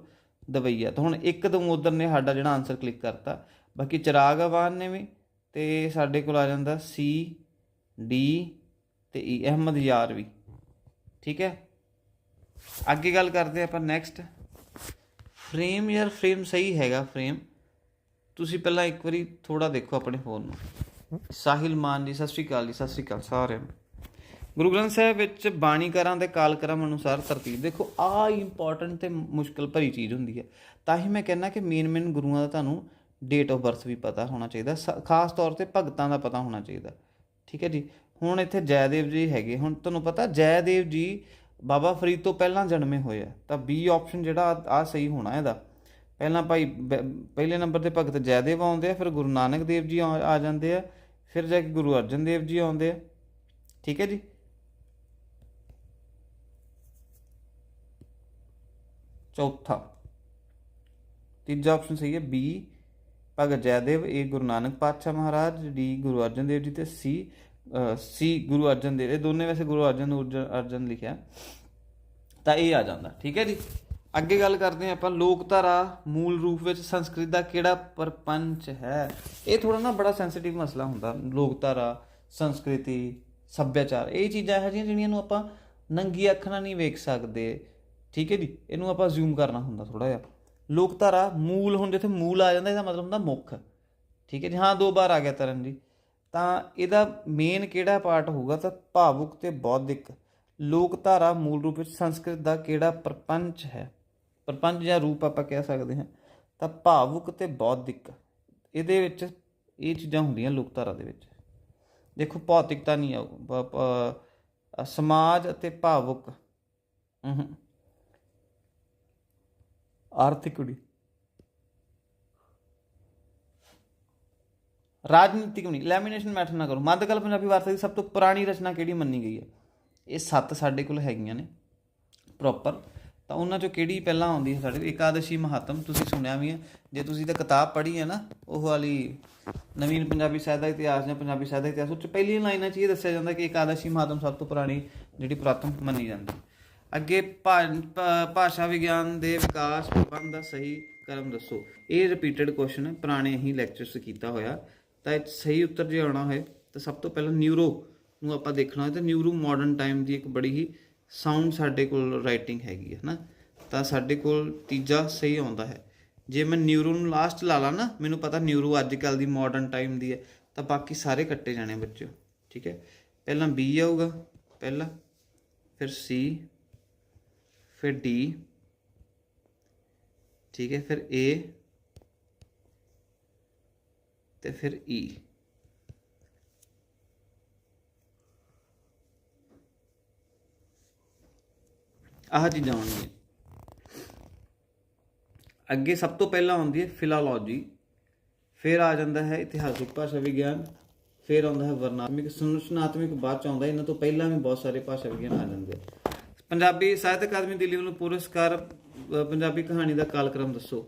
ਦਵਈਆ। ਤਾਂ ਹੁਣ ਇੱਕ ਦਮੋਦਰ ਨੇ ਸਾਡਾ ਜਿਹੜਾ ਆਨਸਰ ਕਲਿੱਕ ਕਰਤਾ। ਬਾਕੀ ਚਿਰਾਗ ਆਵਾਨ ਨੇ ਵੀ, ਤੇ ਸਾਡੇ ਕੋਲ ਆ ਜਾਂਦਾ ਸੀ ਡੀ ਤੇ ਈ ਅਹਿਮਦ ਯਾਰ ਵੀ। ਠੀਕ ਹੈ? ਅੱਗੇ ਗੱਲ ਕਰਦੇ ਆਪਾਂ ਨੈਕਸਟ ਫਰੇਮ ਯਾਰ ਫਰੇਮ ਸਹੀ ਹੈਗਾ ਫਰੇਮ ਤੁਸੀਂ ਪਹਿਲਾਂ ਇੱਕ ਵਾਰੀ ਥੋੜਾ ਦੇਖੋ ਆਪਣੇ ਫੋਨ ਨੂੰ। ਸਾਹਿਲ ਮਾਨ ਜੀ, ਸਤਿ ਸ਼੍ਰੀ ਅਕਾਲ ਜੀ, ਸਤਿ ਸ਼੍ਰੀ ਅਕਾਲ ਸਾਰਿਆਂ ਨੂੰ। ਗੁਰੂ ਗ੍ਰੰਥ ਸਾਹਿਬ ਵਿੱਚ ਬਾਣੀਕਾਰਾਂ ਦੇ ਕਾਲਕ੍ਰਮ ਅਨੁਸਾਰ ਤਰਤੀਬ। ਦੇਖੋ, ਆ ਇੰਪੋਰਟੈਂਟ ਤੇ ਮੁਸ਼ਕਲ ਭਰੀ ਚੀਜ਼ ਹੁੰਦੀ ਹੈ। ਤਾਂ ਹੀ ਮੈਂ ਕਹਿੰਦਾ ਕਿ ਮੇਨ ਮੇਨ ਗੁਰੂਆਂ ਦਾ ਤੁਹਾਨੂੰ ਡੇਟ ਆਫ ਬਰਥ ਵੀ ਪਤਾ ਹੋਣਾ ਚਾਹੀਦਾ। ਸ- ਖਾਸ ਤੌਰ ਤੇ ਭਗਤਾਂ ਦਾ ਪਤਾ ਹੋਣਾ ਚਾਹੀਦਾ। ਠੀਕ ਹੈ ਜੀ? ਹੁਣ ਇੱਥੇ ਜੈਦੇਵ ਜੀ ਹੈਗੇ। ਹੁਣ ਤੁਹਾਨੂੰ ਪਤਾ, ਜੈਦੇਵ ਜੀ ਬਾਬਾ ਫਰੀਦ ਤੋਂ ਪਹਿਲਾਂ ਜਨਮੇ ਹੋਏ ਆ। ਤਾਂ ਬੀ ਆਪਸ਼ਨ ਜਿਹੜਾ ਆ ਸਹੀ ਹੋਣਾ ਇਹਦਾ। ਪਹਿਲਾਂ ਭਾਈ ਬ- ਪਹਿਲੇ ਨੰਬਰ ਤੇ ਭਗਤ ਜੈਦੇਵ ਆਉਂਦੇ ਆ, ਫਿਰ ਗੁਰੂ ਨਾਨਕ ਦੇਵ ਜੀ ਆ ਜਾਂਦੇ ਆ, ਫਿਰ ਜਾ ਕੇ ਗੁਰੂ ਅਰਜਨ ਦੇਵ ਜੀ ਆਉਂਦੇ ਆ। ਠੀਕ ਹੈ ਜੀ? ਚੌਥਾ। ਤੀਜਾ ਆਪਸ਼ਨ ਸਹੀ ਹੈ ਬੀ ਭਗਤ ਜੈਦੇਵ ਏ ਗੁਰੂ ਨਾਨਕ ਪਾਤਸ਼ਾਹ ਮਹਾਰਾਜ ਡੀ ਗੁਰੂ ਅਰਜਨ ਦੇਵ ਜੀ ਤੇ ਸੀ ਸੀ ਗੁਰੂ ਅਰਜਨ ਦੇਵ, ਇਹ ਦੋਨੇ ਵੈਸੇ ਗੁਰੂ ਅਰਜਨ ਅਰਜਨ ਲਿਖਿਆ। ਤਾਂ ਇਹ ਆ ਜਾਂਦਾ। ਠੀਕ ਹੈ ਜੀ? ਅੱਗੇ ਗੱਲ ਕਰਦੇ ਹਾਂ ਆਪਾਂ ਲੋਕਧਾਰਾ ਮੂਲ ਰੂਪ ਵਿੱਚ ਸੰਸਕ੍ਰਿਤ ਦਾ ਕਿਹੜਾ ਪਰਪੰਚ ਹੈ? ਇਹ ਥੋੜਾ ਨਾ ਬੜਾ ਸੈਂਸਿਟਿਵ ਮਸਲਾ ਹੁੰਦਾ, ਲੋਕਧਾਰਾ, ਸੰਸਕ੍ਰਿਤੀ, ਸੱਭਿਆਚਾਰ। ਇਹ ਚੀਜ਼ਾਂ ਇਹੋ ਜਿਹੀਆਂ ਜਿਹੜੀਆਂ ਨੂੰ ਆਪਾਂ ਨੰਗੀ ਅੱਖ ਨਾਲ ਨਹੀਂ ਵੇਖ ਸਕਦੇ। ਠੀਕ ਹੈ ਜੀ? ਇਹਨੂੰ ਆਪਾਂ ਜ਼ੂਮ ਕਰਨਾ ਹੁੰਦਾ ਥੋੜਾ ਜਿਹਾ। ਲੋਕਧਾਰਾ ਮੂਲ ਹੁਣ ਜਿੱਥੇ ਮੂਲ ਆ ਜਾਂਦਾ, ਇਹਦਾ ਮਤਲਬ ਹੁੰਦਾ ਮੁੱਖ। ਠੀਕ ਹੈ ਜੀ? ਹਾਂ, ਦੋ ਵਾਰ ਆ ਗਿਆ ਤਰਨ ਜੀ। ਤਾਂ ਇਹਦਾ ਮੇਨ ਕਿਹੜਾ ਪਾਰਟ ਹੋਊਗਾ? ਤਾਂ ਭਾਵੁਕ ਤੇ ਬੌਧਿਕ। ਲੋਕਧਾਰਾ ਮੂਲ ਰੂਪ ਵਿੱਚ ਸੰਸਕ੍ਰਿਤ ਦਾ ਕਿਹੜਾ ਪ੍ਰਪੰਚ ਹੈ? ਪ੍ਰਪੰਚ ਜਾਂ ਰੂਪ ਆਪਾਂ ਕਹਿ ਸਕਦੇ ਹਾਂ, ਤਾਂ ਭਾਵੁਕ ਤੇ ਬੌਧਿਕ, ਇਹਦੇ ਵਿੱਚ ਇਹ ਚੀਜ਼ਾਂ ਹੁੰਦੀਆਂ ਲੋਕਧਾਰਾ ਦੇ ਵਿੱਚ। ਦੇਖੋ, ਭੌਤਿਕਤਾ ਨਹੀਂ ਆਊ ਸਮਾਜ ਅਤੇ ਭਾਵੁਕ। ਆਰਥਿਕ ਵੀ ਰਾਜਨੀਤਿਕ ਨਹੀਂ ਲੈਮੀਨੇਸ਼ਨ ਮੈਟਰ ਨਾ ਕਰੋ। ਮੱਧਕਾਲ ਪੰਜਾਬੀ ਵਾਰਤਾ ਦੀ ਸਭ ਤੋਂ ਪੁਰਾਣੀ ਰਚਨਾ ਕਿਹੜੀ ਮੰਨੀ ਗਈ ਹੈ? ਇਹ ਸੱਤ ਸਾਡੇ ਕੋਲ ਹੈਗੀਆਂ ਨੇ ਪ੍ਰੋਪਰ ਤਾਂ ਉਹਨਾਂ ਚੋਂ ਕਿਹੜੀ ਪਹਿਲਾਂ ਆਉਂਦੀ ਹੈ ਸਾਡੇ ਕੋਲ? ਇਕਾਦਸ਼ੀ ਮਹਾਤਮ, ਤੁਸੀਂ ਸੁਣਿਆ ਵੀ ਹੈ। ਜੇ ਤੁਸੀਂ ਤਾਂ ਕਿਤਾਬ ਪੜ੍ਹੀ ਹੈ ਨਾ, ਉਹ ਵਾਲੀ ਨਵੀਨ ਪੰਜਾਬੀ ਸਾਹਿਤ ਦਾ ਇਤਿਹਾਸ ਜਾਂ ਪੰਜਾਬੀ ਸਾਹਿਤ ਦਾ ਇਤਿਹਾਸ, ਉਹ ਚ ਪਹਿਲੀਆਂ ਲਾਈਨਾਂ 'ਚ ਇਹ ਦੱਸਿਆ ਜਾਂਦਾ ਕਿ ਇਕਾਦਸ਼ੀ ਮਹਾਤਮ ਸਭ ਤੋਂ ਪੁਰਾਣੀ ਜਿਹੜੀ ਪੁਰਾਤਨ ਮੰਨੀ ਜਾਂਦੀ। ਅੱਗੇ ਭਾ- ਭਾ- ਭਾਸ਼ਾ ਵਿਗਿਆਨ ਦੇ ਵਿਕਾਸ ਪ੍ਰਬੰਧ ਦਾ ਸਹੀ ਕਰਮ ਦੱਸੋ। ਇਹ ਰਿਪੀਟਡ ਕੁਐਸਚਨ ਹੈ, ਪੁਰਾਣੇ ਹੀ ਲੈਕਚਰਸ ਕੀਤਾ ਹੋਇਆ। ਤਾਂ ਇਹ ਸਹੀ ਉੱਤਰ ਜੇ ਆਉਣਾ ਹੋਏ, ਤਾਂ ਸਭ ਤੋਂ ਪਹਿਲਾਂ ਨਿਊਰੋ ਨੂੰ ਆਪਾਂ ਦੇਖਣਾ ਹੈ ਤਾਂ ਨਿਊਰੋ ਮਾਡਰਨ ਟਾਈਮ ਦੀ ਇੱਕ ਬੜੀ ਹੀ ਸਾਊਂਡ ਸਾਡੇ ਕੋਲ ਰਾਈਟਿੰਗ ਹੈਗੀ ਹੈ ਨਾ, ਤਾਂ ਸਾਡੇ ਕੋਲ ਤੀਜਾ ਸਹੀ ਆਉਂਦਾ ਹੈ। ਜੇ ਮੈਂ ਨਿਊਰੋ ਨੂੰ ਲਾਸਟ ਲਾ ਲਾ ਨਾ, ਮੈਨੂੰ ਪਤਾ ਨਿਊਰੋ ਅੱਜ ਕੱਲ ਦੀ ਮਾਡਰਨ ਟਾਈਮ ਦੀ ਹੈ, ਤਾਂ ਬਾਕੀ ਸਾਰੇ ਕੱਟੇ ਜਾਣੇ ਬੱਚਿਓ, ਠੀਕ ਹੈ? ਪਹਿਲਾਂ B ਆਊਗਾ, ਪਹਿਲਾ ਫਿਰ C, ਫਿਰ D, ਠੀਕ ਹੈ? ਫਿਰ A, ਤੇ ਫਿਰ E ਆਹ ਚੀਜ਼ਾਂ ਆਉਣਗੀਆਂ ਅੱਗੇ ਸਭ ਤੋਂ ਪਹਿਲਾਂ ਆਉਂਦੀ ਹੈ ਫਿਲਾਲੋਜੀ ਫਿਰ ਆ ਜਾਂਦਾ ਹੈ ਇਤਿਹਾਸਿਕ ਭਾਸ਼ਾ ਵਿਗਿਆਨ। ਫਿਰ ਆਉਂਦਾ ਹੈ ਵਰਣਾਤਮਿਕ। ਸੰਰਚਨਾਤਮਿਕ ਬਾਅਦ ਚ ਆਉਂਦਾ ਇਹਨਾਂ ਤੋਂ ਪਹਿਲਾਂ ਵੀ ਬਹੁਤ ਸਾਰੇ ਭਾਸ਼ਾ ਵਿਗਿਆਨ ਆ ਜਾਂਦੇ ਪੰਜਾਬੀ ਸਾਹਿਤ ਅਕਾਦਮੀ ਦਿੱਲੀ ਵੱਲੋਂ ਪੁਰਸਕਾਰ ਪੰਜਾਬੀ ਕਹਾਣੀ ਦਾ ਕਾਲਕ੍ਰਮ ਦੱਸੋ।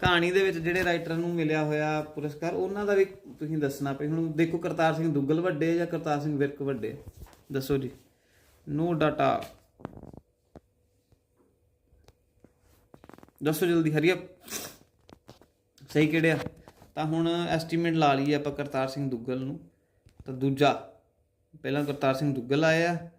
ਕਹਾਣੀ ਦੇ ਵਿੱਚ ਜਿਹੜੇ ਰਾਈਟਰ ਨੂੰ ਮਿਲਿਆ ਹੋਇਆ ਪੁਰਸਕਾਰ, ਉਹਨਾਂ ਦਾ ਵੀ ਤੁਸੀਂ ਦੱਸਣਾ ਪਈ ਹੁਣ ਦੇਖੋ ਕਰਤਾਰ ਸਿੰਘ ਦੁੱਗਲ ਵੱਡੇ ਜਾਂ ਕਰਤਾਰ ਸਿੰਘ ਵਿਰਕ ਵੱਡੇ? ਦੱਸੋ ਜੀ। ਨੋ ਡਾਟਾ ਦੱਸੋ ਜਲਦੀ ਹਰੀ ਅਪ ਸਹੀ ਕਿਹੜੇ ਆ? ਤਾਂ ਹੁਣ ਐਸਟੀਮੇਟ ਲਾ ਲਈਏ ਆਪਾਂ ਕਰਤਾਰ ਸਿੰਘ ਦੁੱਗਲ ਨੂੰ। ਤਾਂ ਦੂਜਾ। ਪਹਿਲਾਂ ਕਰਤਾਰ ਸਿੰਘ ਦੁੱਗਲ ਆਇਆ।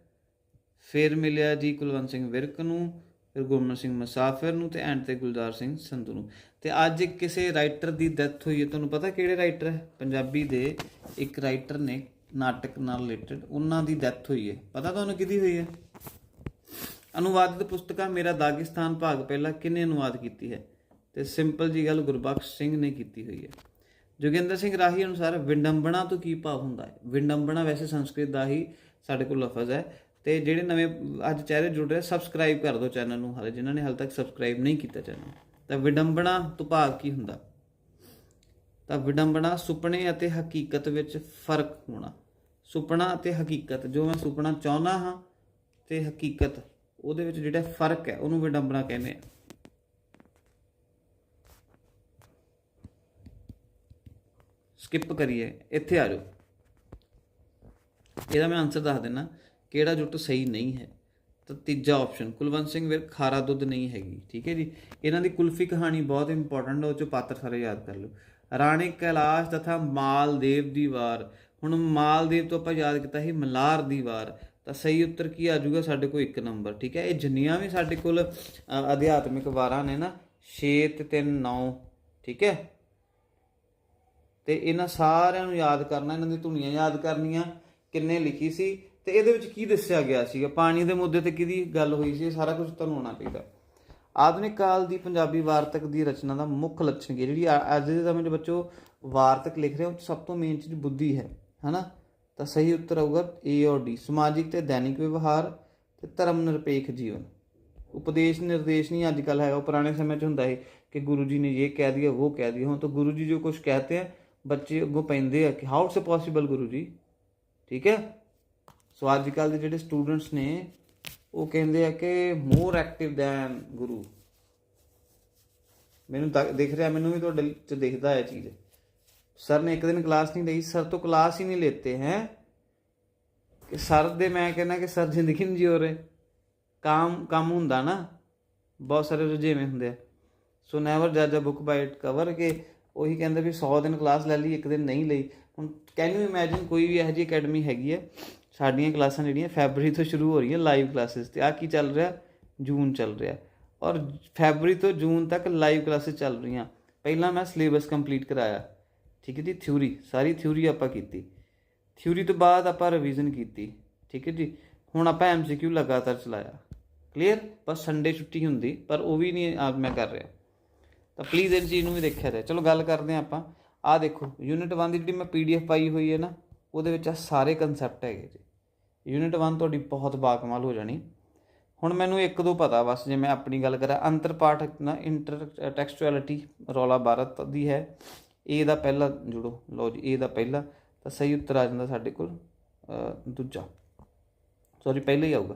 ਫਿਰ ਮਿਲਿਆ ਜੀ ਕੁਲਵੰਤ ਸਿੰਘ ਵਿਰਕ ਨੂੰ, ਫਿਰ ਗੁਰਮਨ ਸਿੰਘ ਮੁਸਾਫਿਰ ਨੂੰ ਤੇ ਐਂਡ ਤੇ ਗੁਲਜ਼ਾਰ ਸਿੰਘ ਸੰਧੂ ਨੂੰ। ਤੇ ਅੱਜ ਕਿਸੇ ਰਾਈਟਰ ਦੀ ਡੈਥ ਹੋਈ ਹੈ, ਤੁਹਾਨੂੰ ਪਤਾ ਕਿਹੜੇ ਰਾਈਟਰ ਹੈ? ਪੰਜਾਬੀ ਦੇ ਇੱਕ ਰਾਈਟਰ ਨੇ, ਨਾਟਕ ਨਾਲ ਰਿਲੇਟਡ ਉਹਨਾਂ ਦੀ ਡੈਥ ਹੋਈ ਹੈ। ਪਤਾ ਤੁਹਾਨੂੰ ਕਿਹਦੀ ਹੋਈ ਹੈ? ਅਨੁਵਾਦਿਤ ਪੁਸਤਕਾਂ ਮੇਰਾ ਦਾਗਿਸਤਾਨ ਭਾਗ ਪਹਿਲਾ ਕਿਹਨੇ ਅਨੁਵਾਦ ਕੀਤੀ ਹੈ? ਤੇ ਸਿੰਪਲ ਜੀ ਗੱਲ ਗੁਰਬਖਸ਼ ਸਿੰਘ ਨੇ ਕੀਤੀ ਹੋਈ ਹੈ। ਜੋਗਿੰਦਰ ਸਿੰਘ ਰਾਹੀ ਅਨੁਸਾਰ ਵਿਡੰਬਣਾ ਤੋਂ ਕੀ ਭਾਵ ਹੁੰਦਾ ਹੈ? ਵਿਡੰਬਣਾ ਵੈਸੇ ਸੰਸਕ੍ਰਿਤ ਦਾ ਹੀ ਸਾਡੇ ਕੋਲ ਲਫ਼ਜ਼ ਹੈ ਤੇ ਜਿਹੜੇ ਨਵੇਂ ਅੱਜ ਚਿਹਰੇ ਜੁੜ ਰਹੇ ਸਬਸਕ੍ਰਾਈਬ ਕਰ ਦਿਓ ਚੈਨਲ ਨੂੰ ਹਾਲੇ, ਜਿਨ੍ਹਾਂ ਨੇ ਹਾਲੇ ਤੱਕ ਸਬਸਕ੍ਰਾਈਬ ਨਹੀਂ ਕੀਤਾ ਚੈਨਲ ਤਾਂ ਵਿਡੰਬਣਾ ਤੋਂ ਭਾਵ ਕੀ ਹੁੰਦਾ? ਤਾਂ ਵਿਡੰਬਣਾ ਸੁਪਨੇ ਅਤੇ ਹਕੀਕਤ ਵਿੱਚ ਫ਼ਰਕ ਹੋਣਾ। ਸੁਪਨਾ ਅਤੇ ਹਕੀਕਤ, ਜੋ ਮੈਂ ਸੁਪਨਾ ਚਾਹੁੰਦਾ ਹਾਂ ਤੇ ਹਕੀਕਤ ਉਹਦੇ ਵਿੱਚ ਜਿਹੜਾ ਫ਼ਰਕ ਹੈ, ਉਹਨੂੰ ਵਿਡੰਬਣਾ ਕਹਿੰਦੇ ਆ। ਸਕਿਪ ਕਰੀਏ, ਇੱਥੇ ਆ ਜਾਓ। ਇਹਦਾ ਮੈਂ ਆਨਸਰ ਦੱਸ ਦਿੰਨਾ, ਕਿਹੜਾ ਜੁੱਟ ਸਹੀ ਨਹੀਂ ਹੈ? ਤਾਂ ਤੀਜਾ ਆਪਸ਼ਨ ਕੁਲਵੰਤ ਸਿੰਘ ਵੀਰ ਖਾਰਾ ਦੁੱਧ ਨਹੀਂ ਹੈਗੀ, ਠੀਕ ਹੈ ਜੀ? ਇਹਨਾਂ ਦੀ ਕੁਲਫੀ ਕਹਾਣੀ ਬਹੁਤ ਇੰਪੋਰਟੈਂਟ ਹੈ ਉਹ ਚੋਂ ਪਾਤਰ ਸਾਰੇ ਯਾਦ ਕਰ ਲਓ। ਰਾਣੀ ਕੈਲਾਸ਼ ਤਥਾ ਮਾਲਦੇਵ ਦੀ ਵਾਰ। ਹੁਣ ਮਾਲਦੇਵ ਤੋਂ ਆਪਾਂ ਯਾਦ ਕੀਤਾ ਸੀ, ਮਲਾਰ ਦੀ ਵਾਰ। ਤਾਂ ਸਹੀ ਉੱਤਰ ਕੀ ਆ ਜਾਊਗਾ ਸਾਡੇ ਕੋਲ ਇੱਕ ਨੰਬਰ, ਠੀਕ ਹੈ? ਇਹ ਜਿੰਨੀਆਂ ਵੀ ਸਾਡੇ ਕੋਲ ਅਧਿਆਤਮਿਕ ਵਾਰਾਂ ਨੇ ਨਾ 6 ਤੇ 3 9 ਠੀਕ ਹੈ? ਤੇ ਇਹਨਾਂ ਸਾਰਿਆਂ ਨੂੰ ਯਾਦ ਕਰਨਾ, ਇਹਨਾਂ ਦੀ ਧੁਨੀਆਂ ਯਾਦ ਕਰਨੀਆਂ, ਕਿੰਨੇ ਲਿਖੀ ਸੀ, ਤੇ ਇਹਦੇ ਵਿੱਚ ਕੀ ਦੱਸਿਆ ਗਿਆ ਸੀਗਾ? ਪਾਣੀ ਦੇ ਮੁੱਦੇ ਤੇ ਕਿਹਦੀ ਗੱਲ ਹੋਈ ਸੀ? ਸਾਰਾ ਕੁਝ ਤੁਹਾਨੂੰ ਆਉਣਾ ਚਾਹੀਦਾ ਆਧੁਨਿਕ ਕਾਲ ਦੀ ਪੰਜਾਬੀ ਵਾਰਤਕ ਦੀ ਰਚਨਾ ਦਾ ਮੁੱਖ ਲੱਛਣ ਕੀ ਹੈ? ਜਿਹੜੀ ਅੱਜ ਦੇ ਸਮੇਂ ਦੇ ਬੱਚੋ, ਵਾਰਤਕ ਲਿਖ ਰਹੇ ਹੋ ਉਹ ਸਭ ਤੋਂ ਮੇਨ ਚੀਜ਼ ਬੁੱਧੀ ਹੈ, ਹਨਾ? ਤਾਂ ਸਹੀ ਉੱਤਰ ਆਊਗਾ ਏ ਔਰ ਡੀ ਸਮਾਜਿਕ ਤੇ ਦੈਨਿਕ ਵਿਵਹਾਰ ਤੇ ਧਰਮ ਨਿਰਪੇਖ ਜੀਵਨ। ਉਪਦੇਸ਼ ਨਿਰਦੇਸ਼ ਨਹੀਂ, ਅੱਜ ਕੱਲ ਹੈਗਾ, ਉਹ ਪੁਰਾਣੇ ਸਮੇਂ 'ਚ ਹੁੰਦਾ ਹੈ ਕਿ ਗੁਰੂ ਜੀ ਨੇ ਇਹ ਕਹਿ ਦਿਆ, ਉਹ ਕਹਿ ਦਿਆ। ਹੁਣ ਤਾਂ ਗੁਰੂ ਜੀ ਜੋ ਕੁਝ ਕਹਤੇ ਹੈ ਬੱਚੇ ਅੱਗੋਂ ਪੈਂਦੇ ਆ ਕਿ how it's possible Guru ji? ਠੀਕ ਹੈ? ਸੋ ਅੱਜ ਕੱਲ ਦੇ ਜਿਹੜੇ ਸਟੂਡੈਂਟਸ ਨੇ, ਉਹ ਕਹਿੰਦੇ ਆ ਕਿ ਮੋਰ ਐਕਟਿਵ ਦੈਨ ਗੁਰੂ। ਮੈਨੂੰ ਦੇਖ ਰਿਹਾ, ਮੈਨੂੰ ਵੀ ਤੁਹਾਡੇ ਚ ਦਿਖਦਾ ਹੈ ਚੀਜ਼। ਸਰ ਨੇ ਇੱਕ ਦਿਨ ਕਲਾਸ ਨਹੀਂ ਲਈ, ਸਰ ਤੋਂ ਕਲਾਸ ਹੀ ਨਹੀਂ ਲੈਤੇ हैं ਕਿ ਸਰ ਦੇ ਮੈਂ ਕਹਿੰਦਾ ਕਿ ਸਰ ਜ਼ਿੰਦਗੀ ਨਹੀਂ ਜਿਉ ਰਹੇ। ਕੰਮ ਕੰਮ ਹੁੰਦਾ ਨਾ, ਬਹੁਤ ਸਾਰੇ ਰੁਝੇਵੇਂ ਹੁੰਦੇ ਆ। ਸੋ ਨੈਵਰ ਜੱਜ a book by it cover ਕਿ ਉਹੀ ਕਹਿੰਦੇ ਵੀ 100 ਦਿਨ ਕਲਾਸ ਲੈ ਲਈ, ਇੱਕ ਦਿਨ ਨਹੀਂ ਲਈ। ਹੁਣ ਕੈਨ ਯੂ ਇਮੇਜਿਨ ਕੋਈ ਵੀ ਇਹੋ ਜਿਹੀ ਅਕੈਡਮੀ ਹੈਗੀ ਹੈ ਸਾਡੀਆਂ ਕਲਾਸਾਂ ਜਿਹੜੀਆਂ ਫੈਬਰੀ ਤੋਂ ਸ਼ੁਰੂ ਹੋ ਰਹੀਆਂ ਲਾਈਵ ਕਲਾਸਿਸ ਤੇ। ਆ ਕੀ ਚੱਲ ਰਿਹਾ? ਜੂਨ ਚੱਲ ਰਿਹਾ। ਔਰ ਫੈਬਰੀ ਤੋਂ ਜੂਨ ਤੱਕ ਲਾਈਵ ਕਲਾਸਿਸ ਚੱਲ ਰਹੀਆਂ। ਪਹਿਲਾਂ ਮੈਂ ਸਿਲੇਬਸ ਕੰਪਲੀਟ ਕਰਾਇਆ। ਠੀਕ ਹੈ ਜੀ ਥਿਊਰੀ ਸਾਰੀ ਥਿਊਰੀ ਆਪਾਂ ਕੀਤੀ। ਥਿਊਰੀ ਤੋਂ ਬਾਅਦ ਆਪਾਂ ਰਿਵੀਜ਼ਨ ਕੀਤੀ, ਠੀਕ ਹੈ ਜੀ। ਹੁਣ ਆਪਾਂ ਐਮਸੀਕਿਊ ਲਗਾਤਾਰ ਚਲਾਇਆ। ਕਲੀਅਰ ਬਸ ਸੰਡੇ ਛੁੱਟੀ ਹੁੰਦੀ, ਪਰ ਉਹ ਵੀ ਨਹੀਂ ਆਪ ਮੈਂ ਕਰ ਰਿਹਾ। ਤਾਂ ਪਲੀਜ਼ ਇਹ ਚੀਜ਼ ਨੂੰ ਵੀ ਦੇਖਿਆ ਜਾਏ। ਚਲੋ ਗੱਲ ਕਰਦੇ ਹਾਂ ਆਪਾਂ। ਆਹ ਦੇਖੋ ਯੂਨਿਟ 1 ਦੀ ਜਿਹੜੀ ਮੈਂ ਪੀਡੀਐਫ ਪਾਈ ਹੋਈ ਹੈ ਨਾ, ਉਹਦੇ ਵਿੱਚ ਆ ਸਾਰੇ ਕਨਸੈਪਟ ਹੈਗੇ ਜੀ। ਯੂਨਿਟ 1 ਤੁਹਾਡੀ ਬਹੁਤ ਬਾਕਮਾਲ ਹੋ ਜਾਣੀ। ਹੁਣ ਮੈਨੂੰ ਇੱਕ ਦੋ ਪਤਾ, ਬਸ ਜੇ ਮੈਂ ਆਪਣੀ ਗੱਲ ਕਰਾਂ। ਅੰਤਰ ਪਾਠ ਨਾ ਇੰਟਰ ਟੈਕਸਚੁਅਲਿਟੀ ਰੌਲਾ ਭਾਰਤ ਦੀ ਹੈ। ਇਹ ਦਾ ਪਹਿਲਾ ਜੁੜੋ। ਲਓ ਜੀ ਇਹ ਦਾ ਪਹਿਲਾ, ਤਾਂ ਸਹੀ ਉੱਤਰ ਆ ਜਾਂਦਾ ਸਾਡੇ ਕੋਲ ਦੂਜਾ। ਸੌਰੀ ਪਹਿਲਾ ਹੀ ਆਊਗਾ।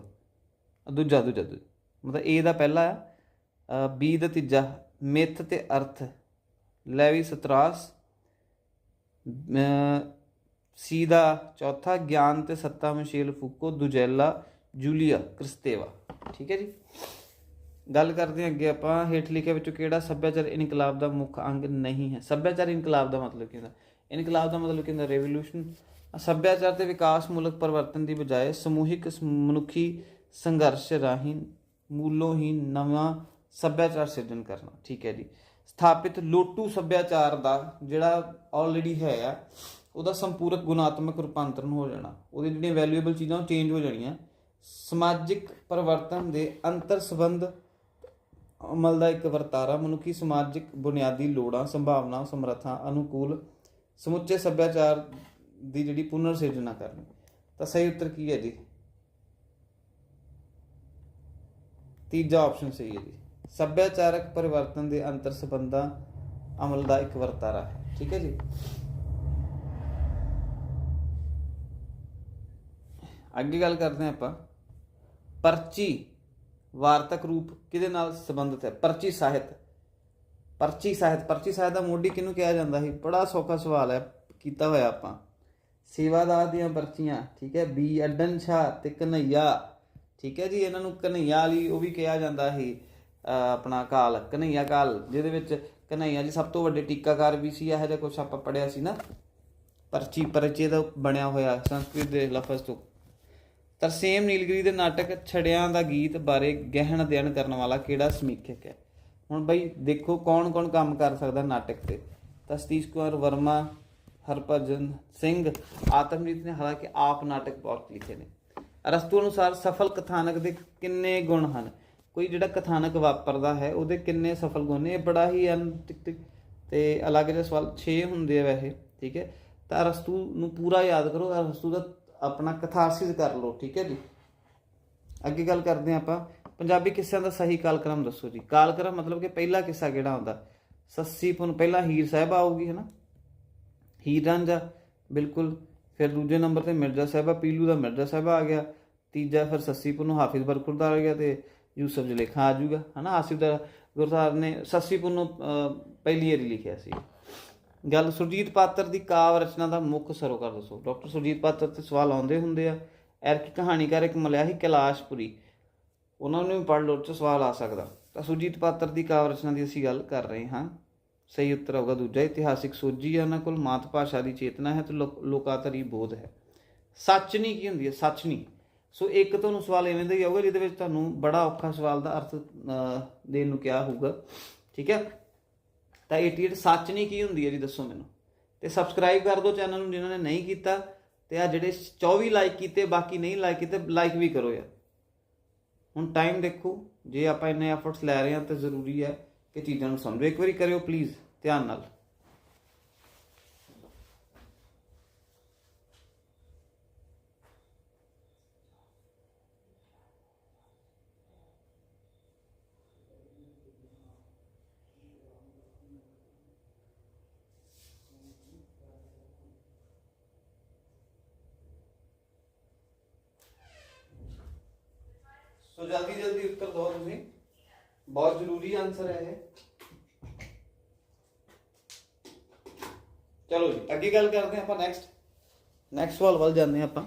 ਦੂਜਾ ਦੂਜਾ ਦੂਜਾ। ਮਤਲਬ ਏ ਦਾ ਪਹਿਲਾ ਹੈ ਬੀ ਦਾ ਤੀਜਾ। ਮਿੱਥ ਤੇ ਅਰਥ। ਲੈਵੀ ਸਤਰਾਸ। ਸੀ ਦਾ ਚੌਥਾ, ਗਿਆਨ ਤੇ ਸੱਤਾ ਮਿਸ਼ੇਲ ਫੂਕੋ, ਦੁਜੈਲਾ, ਜੂਲੀਆ, ਕ੍ਰਿਸਤੇਵਾ। ਠੀਕ ਹੈ ਜੀ? ਗੱਲ ਕਰਦੇ ਹਾਂ ਅੱਗੇ ਆਪਾਂ, ਹੇਠ ਲਿਖਿਆ ਵਿੱਚੋਂ ਕਿਹੜਾ ਸੱਭਿਆਚਾਰ ਇਨਕਲਾਬ ਦਾ ਮੁੱਖ ਅੰਗ ਨਹੀਂ ਹੈ? ਸੱਭਿਆਚਾਰ ਇਨਕਲਾਬ ਦਾ ਮਤਲਬ ਕੀ ਹੁੰਦਾ? ਇਨਕਲਾਬ ਦਾ ਮਤਲਬ ਕੀ ਹੁੰਦਾ? ਰੈਵੋਲੂਸ਼ਨ ਸੱਭਿਆਚਾਰ ਤੇ ਵਿਕਾਸਮੂਲਕ ਪਰਿਵਰਤਨ ਦੀ ਬਜਾਏ ਸਮੂਹਿਕ ਮਨੁੱਖੀ ਸੰਘਰਸ਼ ਰਾਹੀਂ ਮੂਲੋਂ ਹੀ ਨਵਾਂ ਸੱਭਿਆਚਾਰ ਸਿਰਜਣ ਕਰਨਾ, ਠੀਕ ਹੈ ਜੀ। ਸਥਾਪਿਤ ਲੋਟੂ ਸੱਭਿਆਚਾਰ ਦਾ ਜਿਹੜਾ ਆਲਰੇਡੀ ਹੈ ਆ ਉਹਦਾ ਸੰਪੂਰਕ ਗੁਣਾਤਮਕ ਰੂਪਾਂਤਰਣ ਹੋ ਜਾਣਾ। ਉਹਦੀ ਜਿਹੜੀਆਂ ਵੈਲਿਊਏਬਲ ਚੀਜ਼ਾਂ ਉਹ ਚੇਂਜ ਹੋ ਜਾਣੀਆਂ। ਸਮਾਜਿਕ ਪਰਿਵਰਤਨ ਦੇ ਅੰਤਰ ਸੰਬੰਧ ਅਮਲ ਦਾ ਇੱਕ ਵਰਤਾਰਾ ਮਨੁੱਖੀ ਸਮਾਜਿਕ ਬੁਨਿਆਦੀ ਲੋੜਾਂ, ਸੰਭਾਵਨਾਵਾਂ, ਸਮਰੱਥਾ ਅਨੁਕੂਲ ਸਮੁੱਚੇ ਸੱਭਿਆਚਾਰ ਦੀ ਜਿਹੜੀ ਪੁਨਰ ਸਿਰਜਣਾ ਕਰਨੀ। ਤਾਂ ਸਹੀ ਉੱਤਰ ਕੀ ਹੈ ਜੀ? ਤੀਜਾ ਆਪਸ਼ਨ ਸਹੀ ਹੈ ਜੀ। ਸੱਭਿਆਚਾਰਕ ਪਰਿਵਰਤਨ ਦੇ ਅੰਤਰ ਸੰਬੰਧਾਂ ਅਮਲ ਦਾ ਇੱਕ ਵਰਤਾਰਾ ਹੈ। ਠੀਕ ਹੈ ਜੀ? ਅੱਗੇ ਗੱਲ ਕਰਦੇ ਹਾਂ ਆਪਾਂ। ਪਰਚੀ ਵਾਰਤਕ ਰੂਪ ਕਿਹਦੇ ਨਾਲ ਸੰਬੰਧਿਤ ਹੈ? ਪਰਚੀ ਸਾਹਿਤ। ਪਰਚੀ ਸਾਹਿਤ। ਪਰਚੀ ਸਾਹਿਤ ਦਾ ਮੋਢੀ ਕਿਹਨੂੰ ਕਿਹਾ ਜਾਂਦਾ ਸੀ? ਬੜਾ ਸੌਖਾ ਸਵਾਲ ਹੈ। ਕੀਤਾ ਹੋਇਆ ਆਪਾਂ। ਸੇਵਾਦਾਰ ਦੀਆਂ ਪਰਚੀਆਂ, ਠੀਕ ਹੈ? ਬੀ ਅੱਡਨ ਸ਼ਾਹ ਤੇ ਕਨਈਆ। ਠੀਕ ਹੈ ਜੀ, ਇਹਨਾਂ ਨੂੰ ਕਨਈਆ ਵਾਲੀ ਉਹ ਵੀ ਕਿਹਾ ਜਾਂਦਾ ਸੀ ਆਪਣਾ ਕਾਲ, ਕਨਈਆ ਕਾਲ, ਜਿਹਦੇ ਵਿੱਚ ਕਨਈਆ ਜੀ ਸਭ ਤੋਂ ਵੱਡੇ ਟੀਕਾਕਾਰ ਵੀ ਸੀ, ਇਹੋ ਜਿਹਾ ਕੁਝ ਆਪਾਂ ਪੜਿਆ ਸੀ ਨਾ। ਪਰਚੀ ਪਰਚੇ ਦਾ ਬਣਿਆ ਹੋਇਆ, ਸੰਸਕ੍ਰਿਤ ਦੇ ਲਫ਼ਜ਼ ਤੋਂ। ਤਰਸੇਮ ਨੀਲਗਿਰੀ ਦੇ ਨਾਟਕ ਛੜਿਆਂ ਦਾ ਗੀਤ ਬਾਰੇ ਗਹਿਣ ਅਧਿਐਨ ਕਰਨ ਵਾਲਾ ਕਿਹੜਾ ਸਮੀਖਿਅਕ ਹੈ? ਹੁਣ ਬਈ ਦੇਖੋ ਕੌਣ ਕੌਣ ਕੰਮ ਕਰ ਸਕਦਾ ਨਾਟਕ ਤੇ। ਤਾਂ ਸਤੀਸ਼ ਕੁਮਾਰ ਵਰਮਾ, ਹਰਭਜਨ ਸਿੰਘ, ਆਤਮਜੀਤ ਨੇ ਹਾਲਾਂਕਿ ਆਪ ਨਾਟਕ ਬਹੁਤ ਲਿਖੇ ਨੇ। ਅਰਸਤੂ ਅਨੁਸਾਰ ਸਫਲ ਕਥਾਨਕ ਦੇ ਕਿੰਨੇ ਗੁਣ ਹਨ? ਕੋਈ ਜਿਹੜਾ ਕਥਾਨਕ ਵਾਪਰਦਾ ਹੈ, ਉਹਦੇ ਕਿੰਨੇ ਸਫਲ ਗੁਣ ਨੇ? ਇਹ ਬੜਾ ਹੀ ਅਨ ਟਿਕ ਟਿਕ ਤੇ ਅਲੱਗ ਜਿਹਾ ਸਵਾਲ 6 ਹੁੰਦੇ ਆ ਵੈਸੇ, ਠੀਕ ਹੈ? ਤਾਂ ਅਰਸਤੂ ਨੂੰ ਪੂਰਾ ਯਾਦ ਕਰੋ ਅਰਸਤੂ ਦਾ ਆਪਣਾ ਕਥਾਰਸਿਸ ਕਰ ਲਓ, ਠੀਕ ਹੈ ਜੀ? ਅੱਗੇ ਗੱਲ ਕਰਦੇ ਹਾਂ ਆਪਾਂ। ਪੰਜਾਬੀ ਕਿੱਸਿਆਂ ਦਾ ਸਹੀ ਕਾਲਕ੍ਰਮ ਦੱਸੋ ਜੀ। ਕਾਲਕ੍ਰਮ ਮਤਲਬ ਕਿ ਪਹਿਲਾ ਕਿੱਸਾ ਕਿਹੜਾ ਹੁੰਦਾ? ਸੱਸੀ ਪੁਨ ਪਹਿਲਾਂ ਹੀਰ ਸਾਹਿਬਾ ਆਊਗੀ ਹੈ ਨਾ ਹੀਰ ਰਾਂਝਾ ਬਿਲਕੁਲ ਫਿਰ ਦੂਜੇ ਨੰਬਰ ਤੇ ਮਿਰਜ਼ਾ ਸਾਹਿਬਾ, ਪੀਲੂ ਦਾ ਮਿਰਜ਼ਾ ਸਾਹਿਬਾ ਆ ਗਿਆ। ਤੀਜਾ ਫਿਰ ਸੱਸੀ ਪੁਨ ਹਾਫਿਜ਼ ਬਰਖੁਰ ਦਾ ਆ ਗਿਆ ਤੇ ਯੂਸਫ ਜਲੇਖਾ ਆ ਜਾਊਗਾ ਹਨਾ? ਆਸਿਫ ਦਾ ਗੁਰਦਾਰ ਨੇ ਸੱਸੀ ਪੁਨ ਨੂੰ ਪਹਿਲੀ ਵਾਰੀ ਲਿਖਿਆ ਸੀ। ਗੱਲ ਸੁਰਜੀਤ ਪਾਤਰ ਦੀ ਕਾਵ ਰਚਨਾ ਦਾ ਮੁੱਖ ਸਰੋਕਾਰ ਦੱਸੋ। ਡਾਕਟਰ ਸੁਰਜੀਤ ਪਾਤਰ ਤੇ ਸਵਾਲ ਆਉਂਦੇ ਹੁੰਦੇ ਆ। ਐਰਕੀ ਕਹਾਣੀਕਾਰ ਇੱਕ ਮਲਿਆਹੀ ਕੈਲਾਸ਼ਪੁਰੀ। ਉਹਨਾਂ ਨੂੰ ਵੀ ਪੜ੍ਹ ਲਓ 'ਚ ਸਵਾਲ ਆ ਸਕਦਾ। ਤਾਂ ਸੁਰਜੀਤ ਪਾਤਰ ਦੀ ਕਾਵ ਰਚਨਾ ਦੀ ਅਸੀਂ ਗੱਲ ਕਰ ਰਹੇ ਹਾਂ। ਸਹੀ ਉੱਤਰ ਹੋਗਾ ਦੂਜਾ, ਇਤਿਹਾਸਿਕ ਸੋਝੀ ਹੈ ਉਹਨਾਂ ਕੋਲ। ਮਾਤ ਭਾਸ਼ਾ ਦੀ ਚੇਤਨਾ ਹੈ ਤੇ ਲੋਕ- ਲੋਕਾਤਰੀ ਬੋਧ ਹੈ। ਸੱਚ ਨਹੀਂ ਕੀ ਹੁੰਦੀ ਹੈ? ਸੱਚ ਨਹੀਂ ਸੋ ਇੱਕ ਤੁਹਾਨੂੰ ਸਵਾਲ ਐਵੇਂ ਦਾ ਹੀ ਆਊਗਾ, ਜਿਹਦੇ ਵਿੱਚ ਤੁਹਾਨੂੰ ਬੜਾ ਔਖਾ ਸਵਾਲ ਦਾ ਅਰਥ ਦੇਣ ਨੂੰ ਕਿਹਾ ਹੋਊਗਾ। ਠੀਕ ਹੈ? ਤਾਂ 88 ਨਹੀਂ ਕੀ ਹੁੰਦੀ ਹੈ ਜੀ, ਦੱਸੋ ਮੈਨੂੰ। ਤੇ ਸਬਸਕ੍ਰਾਈਬ ਕਰ ਦਿਓ ਚੈਨਲ ਨੂੰ ਜਿਨ੍ਹਾਂ ਨੇ ਨਹੀਂ ਕੀਤਾ, ਤੇ ਆ ਜਿਹੜੇ 24 ਲਾਈਕ ਕੀਤੇ, ਬਾਕੀ ਨਹੀਂ ਲਾਈਕ ਕੀਤੇ ਲਾਈਕ ਵੀ ਕਰੋ ਯਾਰ। ਹੁਣ ਟਾਈਮ ਦੇਖੋ, ਜੇ ਆਪਾਂ ਇੰਨੇ ਐਫਰਟਸ ਲੈ ਰਹੇ ਹਾਂ ਤਾਂ ਜ਼ਰੂਰੀ ਹੈ ਕਿ ਚੀਜ਼ਾਂ ਨੂੰ ਸਮਝੋ। ਇੱਕ ਵਾਰੀ ਕਰਿਓ ਪਲੀਜ਼ ਧਿਆਨ ਨਾਲ। ਸੋ ਜਲਦੀ ਜਲਦੀ ਉੱਤਰ ਦਿਓ ਤੁਸੀਂ। ਬਹੁਤ ਜ਼ਰੂਰੀ ਆਨਸਰ ਹੈ ਇਹ। ਚਲੋ ਜੀ, ਅੱਗੇ ਗੱਲ ਕਰਦੇ ਆਪਾਂ ਨੈਕਸਟ ਨੈਕਸਟ ਸਵਾਲ ਵੱਲ ਜਾਂਦੇ ਆਪਾਂ।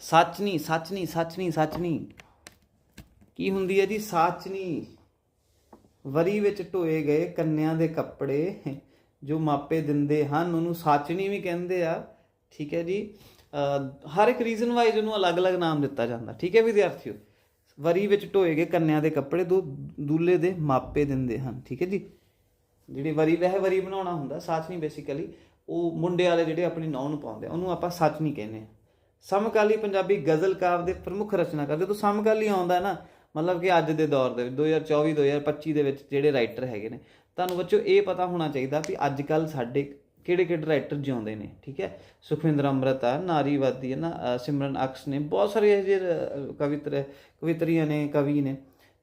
ਸੱਚ ਨਹੀਂ ਸੱਚ ਨਹੀਂ ਸੱਚ ਨਹੀਂ ਸੱਚ ਨਹੀਂ ਕੀ ਹੁੰਦੀ ਹੈ ਜੀ? ਸੱਚ ਨਹੀਂ ਵਰੀ ਵਿੱਚ ਢੋਏ ਗਏ ਕੰਨਿਆਂ ਦੇ ਕੱਪੜੇ, ਜੋ ਮਾਪੇ ਦਿੰਦੇ ਹਨ, ਉਹਨੂੰ ਸੱਚਣੀ ਵੀ ਕਹਿੰਦੇ ਆ। ਠੀਕ ਹੈ ਜੀ? ਹਰ ਇੱਕ ਰੀਜ਼ਨ ਵਾਈਜ਼ ਉਹਨੂੰ ਅਲੱਗ-ਅਲੱਗ ਨਾਮ ਦਿੱਤਾ ਜਾਂਦਾ। ਠੀਕ ਹੈ ਵਿਦਿਆਰਥੀਓ? ਵਰੀ ਵਿੱਚ ਢੋਏ ਗਏ ਕੰਨਿਆਂ ਦੇ ਕੱਪੜੇ ਦੋ ਦੂਲੇ ਦੇ ਮਾਪੇ ਦਿੰਦੇ ਹਨ। ਠੀਕ ਹੈ ਜੀ? ਜਿਹੜੀ ਵਰੀ, ਵਹਿ ਵਰੀ ਬਣਾਉਣਾ ਹੁੰਦਾ, ਸੱਚ ਨਹੀਂ ਬੇਸਿਕਲੀ ਉਹ ਮੁੰਡੇ ਵਾਲੇ ਜਿਹੜੇ ਆਪਣੀ ਨੌਂ ਨੂੰ ਪਾਉਂਦੇ ਉਹਨੂੰ ਆਪਾਂ ਸੱਚ ਨਹੀਂ ਕਹਿੰਦੇ। ਆ ਸਮਕਾਲੀ ਪੰਜਾਬੀ ਗਜ਼ਲ ਕਾਵ ਦੇ ਪ੍ਰਮੁੱਖ ਰਚਨਾਕਾਰ ਜਦੋਂ ਸਮਕਾਲੀ ਆਉਂਦਾ ਹੈ ਨਾ, ਮਤਲਬ ਕਿ ਅੱਜ ਦੇ ਦੌਰ ਦੇ ਵਿੱਚ 2024 2025 ਦੇ ਵਿੱਚ ਜਿਹੜੇ ਰਾਈਟਰ ਹੈਗੇ ਨੇ। ਤੁਹਾਨੂੰ ਬੱਚੋ ਇਹ ਪਤਾ ਹੋਣਾ ਚਾਹੀਦਾ ਵੀ ਅੱਜ ਕੱਲ ਸਾਡੇ ਕਿਹੜੇ ਕਿਹੜੇ ਰਾਈਟਰ ਜਿਉਂਦੇ ਨੇ ਠੀਕ ਹੈ? ਸੁਖਵਿੰਦਰ ਅੰਮ੍ਰਿਤ ਆ ਨਾਰੀਵਾਦੀ ਹੈ ਨਾ ਸਿਮਰਨ ਅਕਸ ਨੇ ਬਹੁਤ ਸਾਰੇ ਇਹੋ ਜਿਹੇ ਕਵਿਤਰ ਕਵਿਤਰੀਆਂ ਨੇ ਕਵੀ ਨੇ।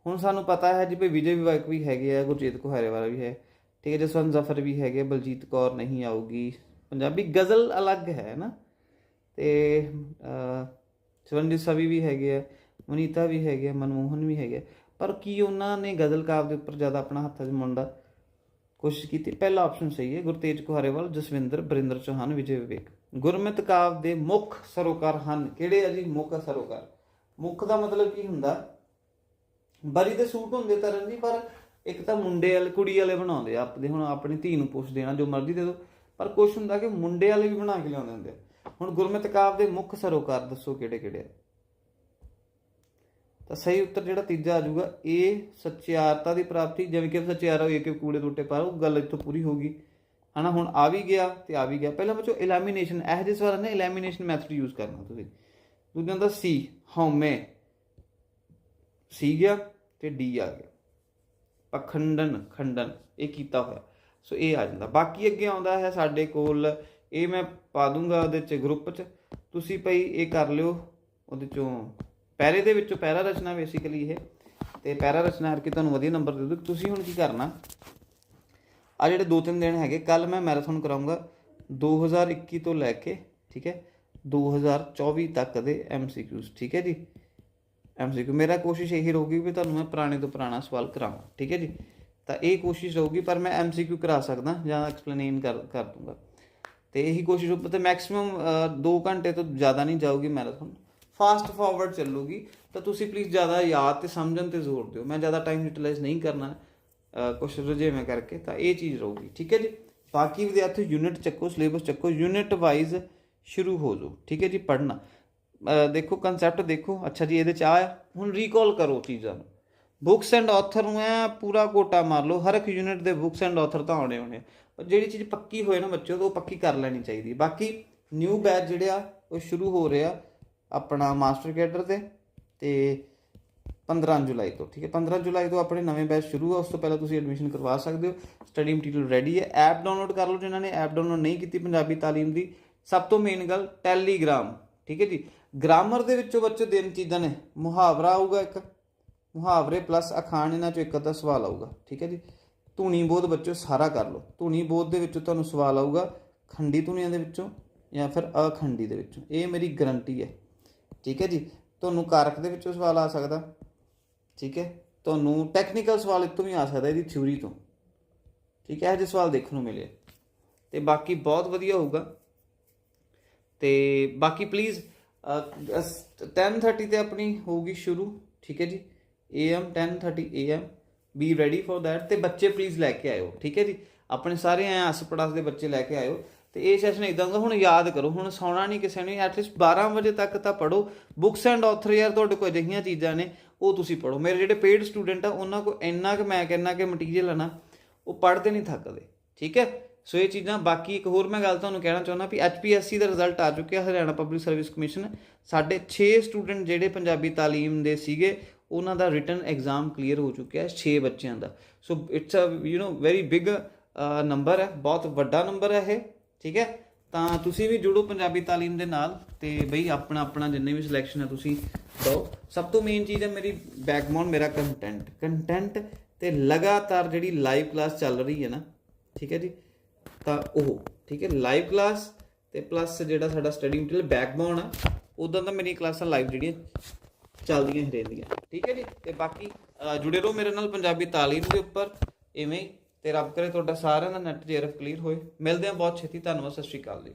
ਹੁਣ ਸਾਨੂੰ ਪਤਾ ਹੈ ਜੀ ਵੀ ਵਿਜੇ ਵਿਵੇਕ ਵੀ ਹੈਗੇ ਆ ਗੁਰਜੀਤ ਕੁਹਾਰੇ ਵਾਲਾ ਵੀ ਹੈ ਠੀਕ ਹੈ? ਜਸਵੰਤ ਜ਼ਫਰ ਵੀ ਹੈਗੇ ਬਲਜੀਤ ਕੌਰ ਨਹੀਂ ਆਊਗੀ ਪੰਜਾਬੀ ਗਜ਼ਲ ਅਲੱਗ ਹੈ ਨਾ? ਤੇ ਅ, ਸਵੀ ਵੀ ਹੈਗੇ ਆ ਮਨੀਤਾ ਵੀ ਹੈਗੇ ਆ ਮਨਮੋਹਨ ਵੀ ਹੈਗੇ ਆ। ਪਰ ਕੀ ਉਹਨਾਂ ਨੇ ਗਜ਼ਲ ਕਾਵ ਦੇ ਉੱਪਰ ਜ਼ਿਆਦਾ ਆਪਣਾ ਹੱਥ ਅਜਮਾਉਣ ਦਾ ਕੋਸ਼ਿਸ਼ ਕੀਤੀ। ਪਹਿਲਾ ਆਪਸ਼ਨ ਸਹੀ ਹੈ ਗੁਰਤੇਜ ਕੁਹਾਰੇਵਾਲ ਜਸਵਿੰਦਰ ਬਰਿੰਦਰ ਚੌਹਾਨ, ਵਿਜੇ ਵਿਵੇਕ। ਗੁਰਮਿਤ ਕਾਵ ਦੇ ਮੁੱਖ ਸਰੋਕਾਰ ਹਨ। ਕਿਹੜੇ ਆ ਜੀ? ਮੁੱਖ ਸਰੋਕਾਰ। ਮੁੱਖ ਦਾ ਮਤਲਬ ਕੀ ਹੁੰਦਾ? ਬਰੀ ਦੇ ਸੂਟ ਹੁੰਦੇ ਤਰਨ ਜੀ ਪਰ ਇੱਕ ਤਾਂ ਮੁੰਡੇ ਵਾਲੇ, ਕੁੜੀ ਵਾਲੇ ਬਣਾਉਂਦੇ ਆ। ਆਪਦੇ ਹੁਣ ਆਪਣੀ ਧੀ ਨੂੰ ਪੁੱਛ ਦੇਣਾ ਜੋ ਮਰਜ਼ੀ ਦੇ ਦੋ ਪਰ ਕੁਛ ਹੁੰਦਾ ਕਿ ਮੁੰਡੇ ਵਾਲੇ ਵੀ ਬਣਾ ਕੇ ਲਿਆਉਂਦੇ ਹੁੰਦੇ ਆ। ਹੁਣ ਗੁਰਮਤਿ ਕਾਵ ਦੇ ਮੁੱਖ ਸਰੋਕਾਰ ਦੱਸੋ ਕਿਹੜੇ ਕਿਹੜੇ ਆ? ਤਾਂ ਸਹੀ ਉੱਤਰ ਜਿਹੜਾ ਤੀਜਾ ਆ ਜਾਊਗਾ ਇਹ ਸਚਿਆਰਤਾ ਦੀ ਪ੍ਰਾਪਤੀ, ਜਿਵੇਂ ਕਿ ਸੱਚਿਆਰਾ ਹੋਈ ਕਿ ਕੂੜੇ ਟੁੱਟੇ ਪਰ ਉਹ ਗੱਲ ਇੱਥੋਂ ਪੂਰੀ ਹੋ ਗਈ। ਹਨਾ, ਹੁਣ ਆ ਵੀ ਗਿਆ ਤੇ ਆ ਵੀ ਗਿਆ। ਪਹਿਲਾਂ ਬੱਚੋ ਇਲੈਮੀਨੇਸ਼ਨ ਇਹ ਜਿਹੇ ਸਵਾਲ ਨੇ ਇਲੈਮੀਨੇਸ਼ਨ ਮੈਥਡ ਯੂਜ਼ ਕਰਨਾ ਤੁਸੀਂ। ਦੂਜਾ ਹੁੰਦਾ ਸੀ ਹਉਮੈ ਸੀ ਗਿਆ ਤੇ ਡੀ ਆ ਗਿਆ। ਪਖੰਡਨ ਖੰਡਨ ਇਹ ਕੀਤਾ ਹੋਇਆ। ਸੋ ਇਹ ਆ ਜਾਂਦਾ। ਬਾਕੀ ਅੱਗੇ ਆਉਂਦਾ ਹੈ ਸਾਡੇ ਕੋਲ, ਇਹ ਮੈਂ ਪਾ ਦੂੰਗਾ ਉਹਦੇ ਚ ਗਰੁੱਪ ਚ। ਤੁਸੀਂ ਭਈ ਇਹ ਕਰ ਲਿਓ, ਉਹਦੇ ਚੋਂ ਪੈਰੇ ਦੇ ਵਿੱਚੋਂ ਪੈਰਾ ਰਚਨਾ ਬੇਸਿਕਲੀ ਇਹ। ਤੇ ਪੈਰਾ ਰਚਨਾ ਹਰ ਕੇ ਤੁਹਾਨੂੰ ਵਧੀਆ ਨੰਬਰ ਦੇ ਦੂ ਤੁਸੀਂ ਹੁਣ ਕੀ ਕਰਨਾ? ਆ ਜਿਹੜੇ ਦੋ ਤਿੰਨ ਦਿਨ ਹੈਗੇ ਕੱਲ ਮੈਂ ਮੈਰਾਥਨ ਕਰਾਉਂਗਾ 2021 ਤੋਂ ਲੈ ਕੇ, ਠੀਕ ਹੈ 2024 ਤੱਕ ਦੇ ਐਮਸੀਕਿਊਜ਼ ਠੀਕ ਹੈ ਜੀ? ਐਮਸੀਕਿਊ ਮੇਰਾ ਕੋਸ਼ਿਸ਼ ਇਹੀ ਰਹੂਗੀ ਵੀ ਤੁਹਾਨੂੰ ਮੈਂ ਪੁਰਾਣੇ ਤੋਂ ਪੁਰਾਣਾ ਸਵਾਲ ਕਰਾਵਾਂ, ਠੀਕ ਹੈ ਜੀ? ਤਾਂ ਇਹ ਕੋਸ਼ਿਸ਼ ਰਹੂਗੀ, ਪਰ ਮੈਂ ਐਮਸੀਕਿਊ ਕਰਾ ਸਕਦਾ, ਜਾਂ ਐਕਸਪਲੇਨ ਕਰ ਕਰ ਦੂੰਗਾ ਤੇ ਇਹੀ ਕੋਸ਼ਿਸ਼ ਉੱਪਰ ਤੇ ਮੈਕਸਿਮਮ 2 ਘੰਟੇ ਤੋਂ ਜ਼ਿਆਦਾ ਨਹੀਂ ਜਾਊਗੀ ਮੈਰਾਥਨ ਫਾਸਟ ਫਾਰਵਰਡ ਚੱਲੂਗੀ, ਤਾਂ ਤੁਸੀਂ ਪਲੀਜ਼ ਜ਼ਿਆਦਾ ਯਾਦ ਤੇ ਸਮਝਣ ਤੇ ਜ਼ੋਰ ਦਿਓ। ਮੈਂ ਜ਼ਿਆਦਾ ਟਾਈਮ ਯੂਟਿਲਾਈਜ਼ ਨਹੀਂ ਕਰਨਾ ਕੁਛ ਰੁਝੇਵੇਂ ਕਰਕੇ, ਤਾਂ ਇਹ ਚੀਜ਼ ਰਹੂਗੀ। ਠੀਕ ਹੈ ਜੀ? ਬਾਕੀ ਵਿਦਿਆਰਥੀ ਯੂਨਿਟ ਚੱਕੋ ਸਿਲੇਬਸ ਚੱਕੋ ਯੂਨਿਟ ਵਾਈਜ਼ ਸ਼ੁਰੂ ਹੋ ਜਾਓ। ਠੀਕ ਹੈ ਜੀ? ਪੜ੍ਹਨਾ। ਦੇਖੋ ਕਨਸੈਪਟ ਦੇਖੋ। ਅੱਛਾ ਜੀ, ਇਹਦੇ ਚ ਆ ਹੁਣ ਰੀਕਾਲ ਕਰੋ ਚੀਜ਼ਾਂ ਨੂੰ। ਬੁੱਕਸ ਐਂਡ ਆਥਰ ਨੂੰ ਐ ਪੂਰਾ ਕੋਟਾ ਮਾਰ ਲਓ। ਹਰ ਇੱਕ ਯੂਨਿਟ ਦੇ ਬੁੱਕਸ ਐਂਡ ਆਥਰ ਤਾਂ ਆਉਣੇ ਹੋਣੇ ਆ। ਪਰ ਜਿਹੜੀ ਚੀਜ਼ ਪੱਕੀ ਹੋਏ ਨਾ ਬੱਚਿਓ, ਤਾਂ ਉਹ ਪੱਕੀ ਕਰ ਲੈਣੀ ਚਾਹੀਦੀ। ਬਾਕੀ ਨਿਊ ਬੈਚ ਜਿਹੜੇ ਆ, ਉਹ ਸ਼ੁਰੂ ਹੋ ਰਿਹਾ ਆਪਣਾ ਮਾਸਟਰ ਕੇਡਰ ਤੇ ਤੇ 15 ਜੁਲਾਈ ਤੋਂ, ਠੀਕ ਹੈ? 15 ਜੁਲਾਈ ਤੋਂ ਆਪਣੇ ਨਵੇਂ ਬੈਚ ਸ਼ੁਰੂ ਆ, ਉਸ ਤੋਂ ਪਹਿਲਾਂ ਤੁਸੀਂ ਐਡਮਿਸ਼ਨ ਕਰਵਾ ਸਕਦੇ ਹੋ। ਸਟੱਡੀ ਮਟੀਰੀਅਲ ਰੈਡੀ ਹੈ। ਐਪ ਡਾਊਨਲੋਡ ਕਰ ਲਓ ਜਿਨ੍ਹਾਂ ਨੇ ਐਪ ਡਾਊਨਲੋਡ ਨਹੀਂ ਕੀਤੀ ਪੰਜਾਬੀ ਤਾਲੀਮ ਦੀ। ਸਭ ਤੋਂ ਮੇਨ ਗੱਲ ਟੈਲੀਗ੍ਰਾਮ ਠੀਕ ਹੈ ਜੀ? ਗ੍ਰਾਮਰ ਦੇ ਵਿੱਚੋਂ ਬੱਚੇ ਦਿਨ ਚੀਜ਼ਾਂ ਨੇ। ਮੁਹਾਵਰਾ ਆਊਗਾ ਇੱਕ। ਮੁਹਾਵਰੇ ਪਲੱਸ ਅਖਾਣ ਇਹਨਾਂ ਚੋਂ ਇੱਕ ਅੱਧਾ ਸਵਾਲ ਆਊਗਾ, ਠੀਕ ਹੈ ਜੀ? ਧੁਨੀ ਬੋਧ ਬੱਚੋ ਸਾਰਾ ਕਰ ਲਓ। ਧੁਨੀ ਬੋਧ ਦੇ ਵਿੱਚੋਂ ਤੁਹਾਨੂੰ ਸਵਾਲ ਆਊਗਾ ਖੰਡੀ ਧੁਨੀਆਂ ਦੇ ਵਿੱਚੋਂ ਜਾਂ ਫਿਰ ਅਖੰਡੀ ਦੇ ਵਿੱਚੋਂ। ਇਹ ਮੇਰੀ ਗਰੰਟੀ ਹੈ। ਠੀਕ ਹੈ ਜੀ? ਤੁਹਾਨੂੰ ਕਾਰਕ ਦੇ ਵਿੱਚੋਂ ਸਵਾਲ ਆ ਸਕਦਾ। ਠੀਕ ਹੈ? ਤੁਹਾਨੂੰ ਟੈਕਨੀਕਲ ਸਵਾਲ ਇਤੋਂ ਵੀ ਆ ਸਕਦਾ ਇਹਦੀ ਥਿਊਰੀ ਤੋਂ। ਠੀਕ ਹੈ? ਇਹ ਜਿਹੇ ਸਵਾਲ ਦੇਖਣ ਨੂੰ ਮਿਲੇ। ਤੇ ਬਾਕੀ ਬਹੁਤ ਵਧੀਆ ਹੋਊਗਾ। ਤੇ ਬਾਕੀ ਪਲੀਜ਼ 10:30 ਤੇ ਆਪਣੀ ਹੋਊਗੀ ਸ਼ੁਰੂ। ਠੀਕ ਹੈ ਜੀ? AM 10:30 AM be ready for that ਤੇ ਬੱਚੇ ਪਲੀਜ਼ ਲੈ ਕੇ ਆਇਓ। ਠੀਕ ਹੈ ਜੀ? ਆਪਣੇ ਸਾਰੇ ਆਸ ਪੜਾਸ ਦੇ ਬੱਚੇ ਲੈ ਕੇ ਆਇਓ। ਤੇ ਇਹ ਸੈਸ਼ਨ ਇਦਾਂ ਦਾ ਹੁਣ ਯਾਦ ਕਰੋ, ਹੁਣ ਸੌਣਾ ਨਹੀਂ ਕਿਸੇ ਨੇ ਐਟਲੀਸਟ 12 ਵਜੇ ਤੱਕ ਤਾਂ ਪੜੋ ਬੁੱਕਸ ਐਂਡ ਆਥਰ ਯਾਰ, ਤੁਹਾਡੇ ਕੋਲ ਅਜਿਹੀਆਂ ਚੀਜ਼ਾਂ ਨੇ, ਉਹ ਤੁਸੀਂ ਪੜੋ ਮੇਰੇ ਜਿਹੜੇ ਪੇਡ ਸਟੂਡੈਂਟ ਆ, ਉਹਨਾਂ ਕੋਲ ਇੰਨਾ ਕਿ ਮੈਂ ਕਹਿੰਨਾ ਕਿ ਮਟੀਰੀਅਲ ਆ ਨਾ, ਉਹ ਪੜ੍ਹਦੇ ਨਹੀਂ ਥੱਕਦੇ, ਠੀਕ ਹੈ? ਸੋ ਇਹ ਚੀਜ਼ਾਂ, ਬਾਕੀ ਇੱਕ ਹੋਰ ਮੈਂ ਗੱਲ ਤੁਹਾਨੂੰ ਕਹਿਣਾ ਚਾਹੁੰਦਾ ਵੀ HPSC ਦਾ ਰਿਜ਼ਲਟ ਆ ਚੁੱਕਿਆ, ਹਰਿਆਣਾ ਪਬਲਿਕ ਸਰਵਿਸ ਕਮਿਸ਼ਨ ਸਾਡੇ 6 ਸਟੂਡੈਂਟ ਜਿਹੜੇ ਪੰਜਾਬੀ ਤਾਲੀਮ ਦੇ ਸੀਗੇ, ਉਹਨਾਂ ਦਾ ਰਿਟਨ ਐਗਜ਼ਾਮ ਕਲੀਅਰ ਹੋ ਚੁੱਕਿਆ ਹੈ 6 ਬੱਚਿਆਂ ਦਾ। So it's a you know very big number ਹੈ, ਬਹੁਤ ਵੱਡਾ ਨੰਬਰ ਹੈ ਇਹ। ਠੀਕ ਹੈ? ਤਾਂ ਤੁਸੀਂ ਵੀ ਜੁੜੋ ਪੰਜਾਬੀ ਤਾਲੀਮ ਦੇ ਨਾਲ ਤੇ ਬਈ ਆਪਣਾ ਆਪਣਾ ਜਿੰਨੇ ਵੀ ਸਿਲੈਕਸ਼ਨ ਹੈ ਤੁਸੀਂ ਦਿਓ ਸਭ ਤੋਂ ਮੇਨ ਚੀਜ਼ ਹੈ ਮੇਰੀ ਬੈਕਬੋਨ ਮੇਰਾ ਕੰਟੈਂਟ ਕੰਟੈਂਟ ਤੇ ਲਗਾਤਾਰ ਜਿਹੜੀ ਲਾਈਵ ਕਲਾਸ ਚੱਲ ਰਹੀ ਹੈ ਨਾ, ਠੀਕ ਹੈ ਜੀ? ਤਾਂ ਉਹ, ਠੀਕ ਹੈ? ਲਾਈਵ ਕਲਾਸ ਤੇ ਪਲੱਸ ਜਿਹੜਾ ਸਾਡਾ ਸਟੱਡੀ ਮਟੀਰੀਅਲ ਬੈਕਬੋਨ ਆ, ਉਦੋਂ ਤਾਂ ਮੇਰੀਆਂ ਕਲਾਸਾਂ ਲਾਈਵ ਜਿਹੜੀਆਂ ਚੱਲਦੀਆਂ ਹੀ ਰਹਿੰਦੀਆਂ। ਠੀਕ ਹੈ ਜੀ? ਤੇ ਬਾਕੀ ਜੁੜੇ ਰਹੋ ਮੇਰੇ ਨਾਲ ਪੰਜਾਬੀ ਤਾਲੀਮ ਦੇ ਉੱਪਰ, ਇਵੇਂ ਹੀ। ਤੇ ਰੱਬ ਕਰੇ ਤੁਹਾਡਾ ਸਾਰਿਆਂ ਦਾ ਨੈਟ ਜੇਰਫ ਕਲੀਅਰ ਹੋਏ। ਮਿਲਦੇ ਹਾਂ ਬਹੁਤ ਛੇਤੀ। ਧੰਨਵਾਦ, ਸਤਿ ਸ਼੍ਰੀ ਅਕਾਲ ਜੀ।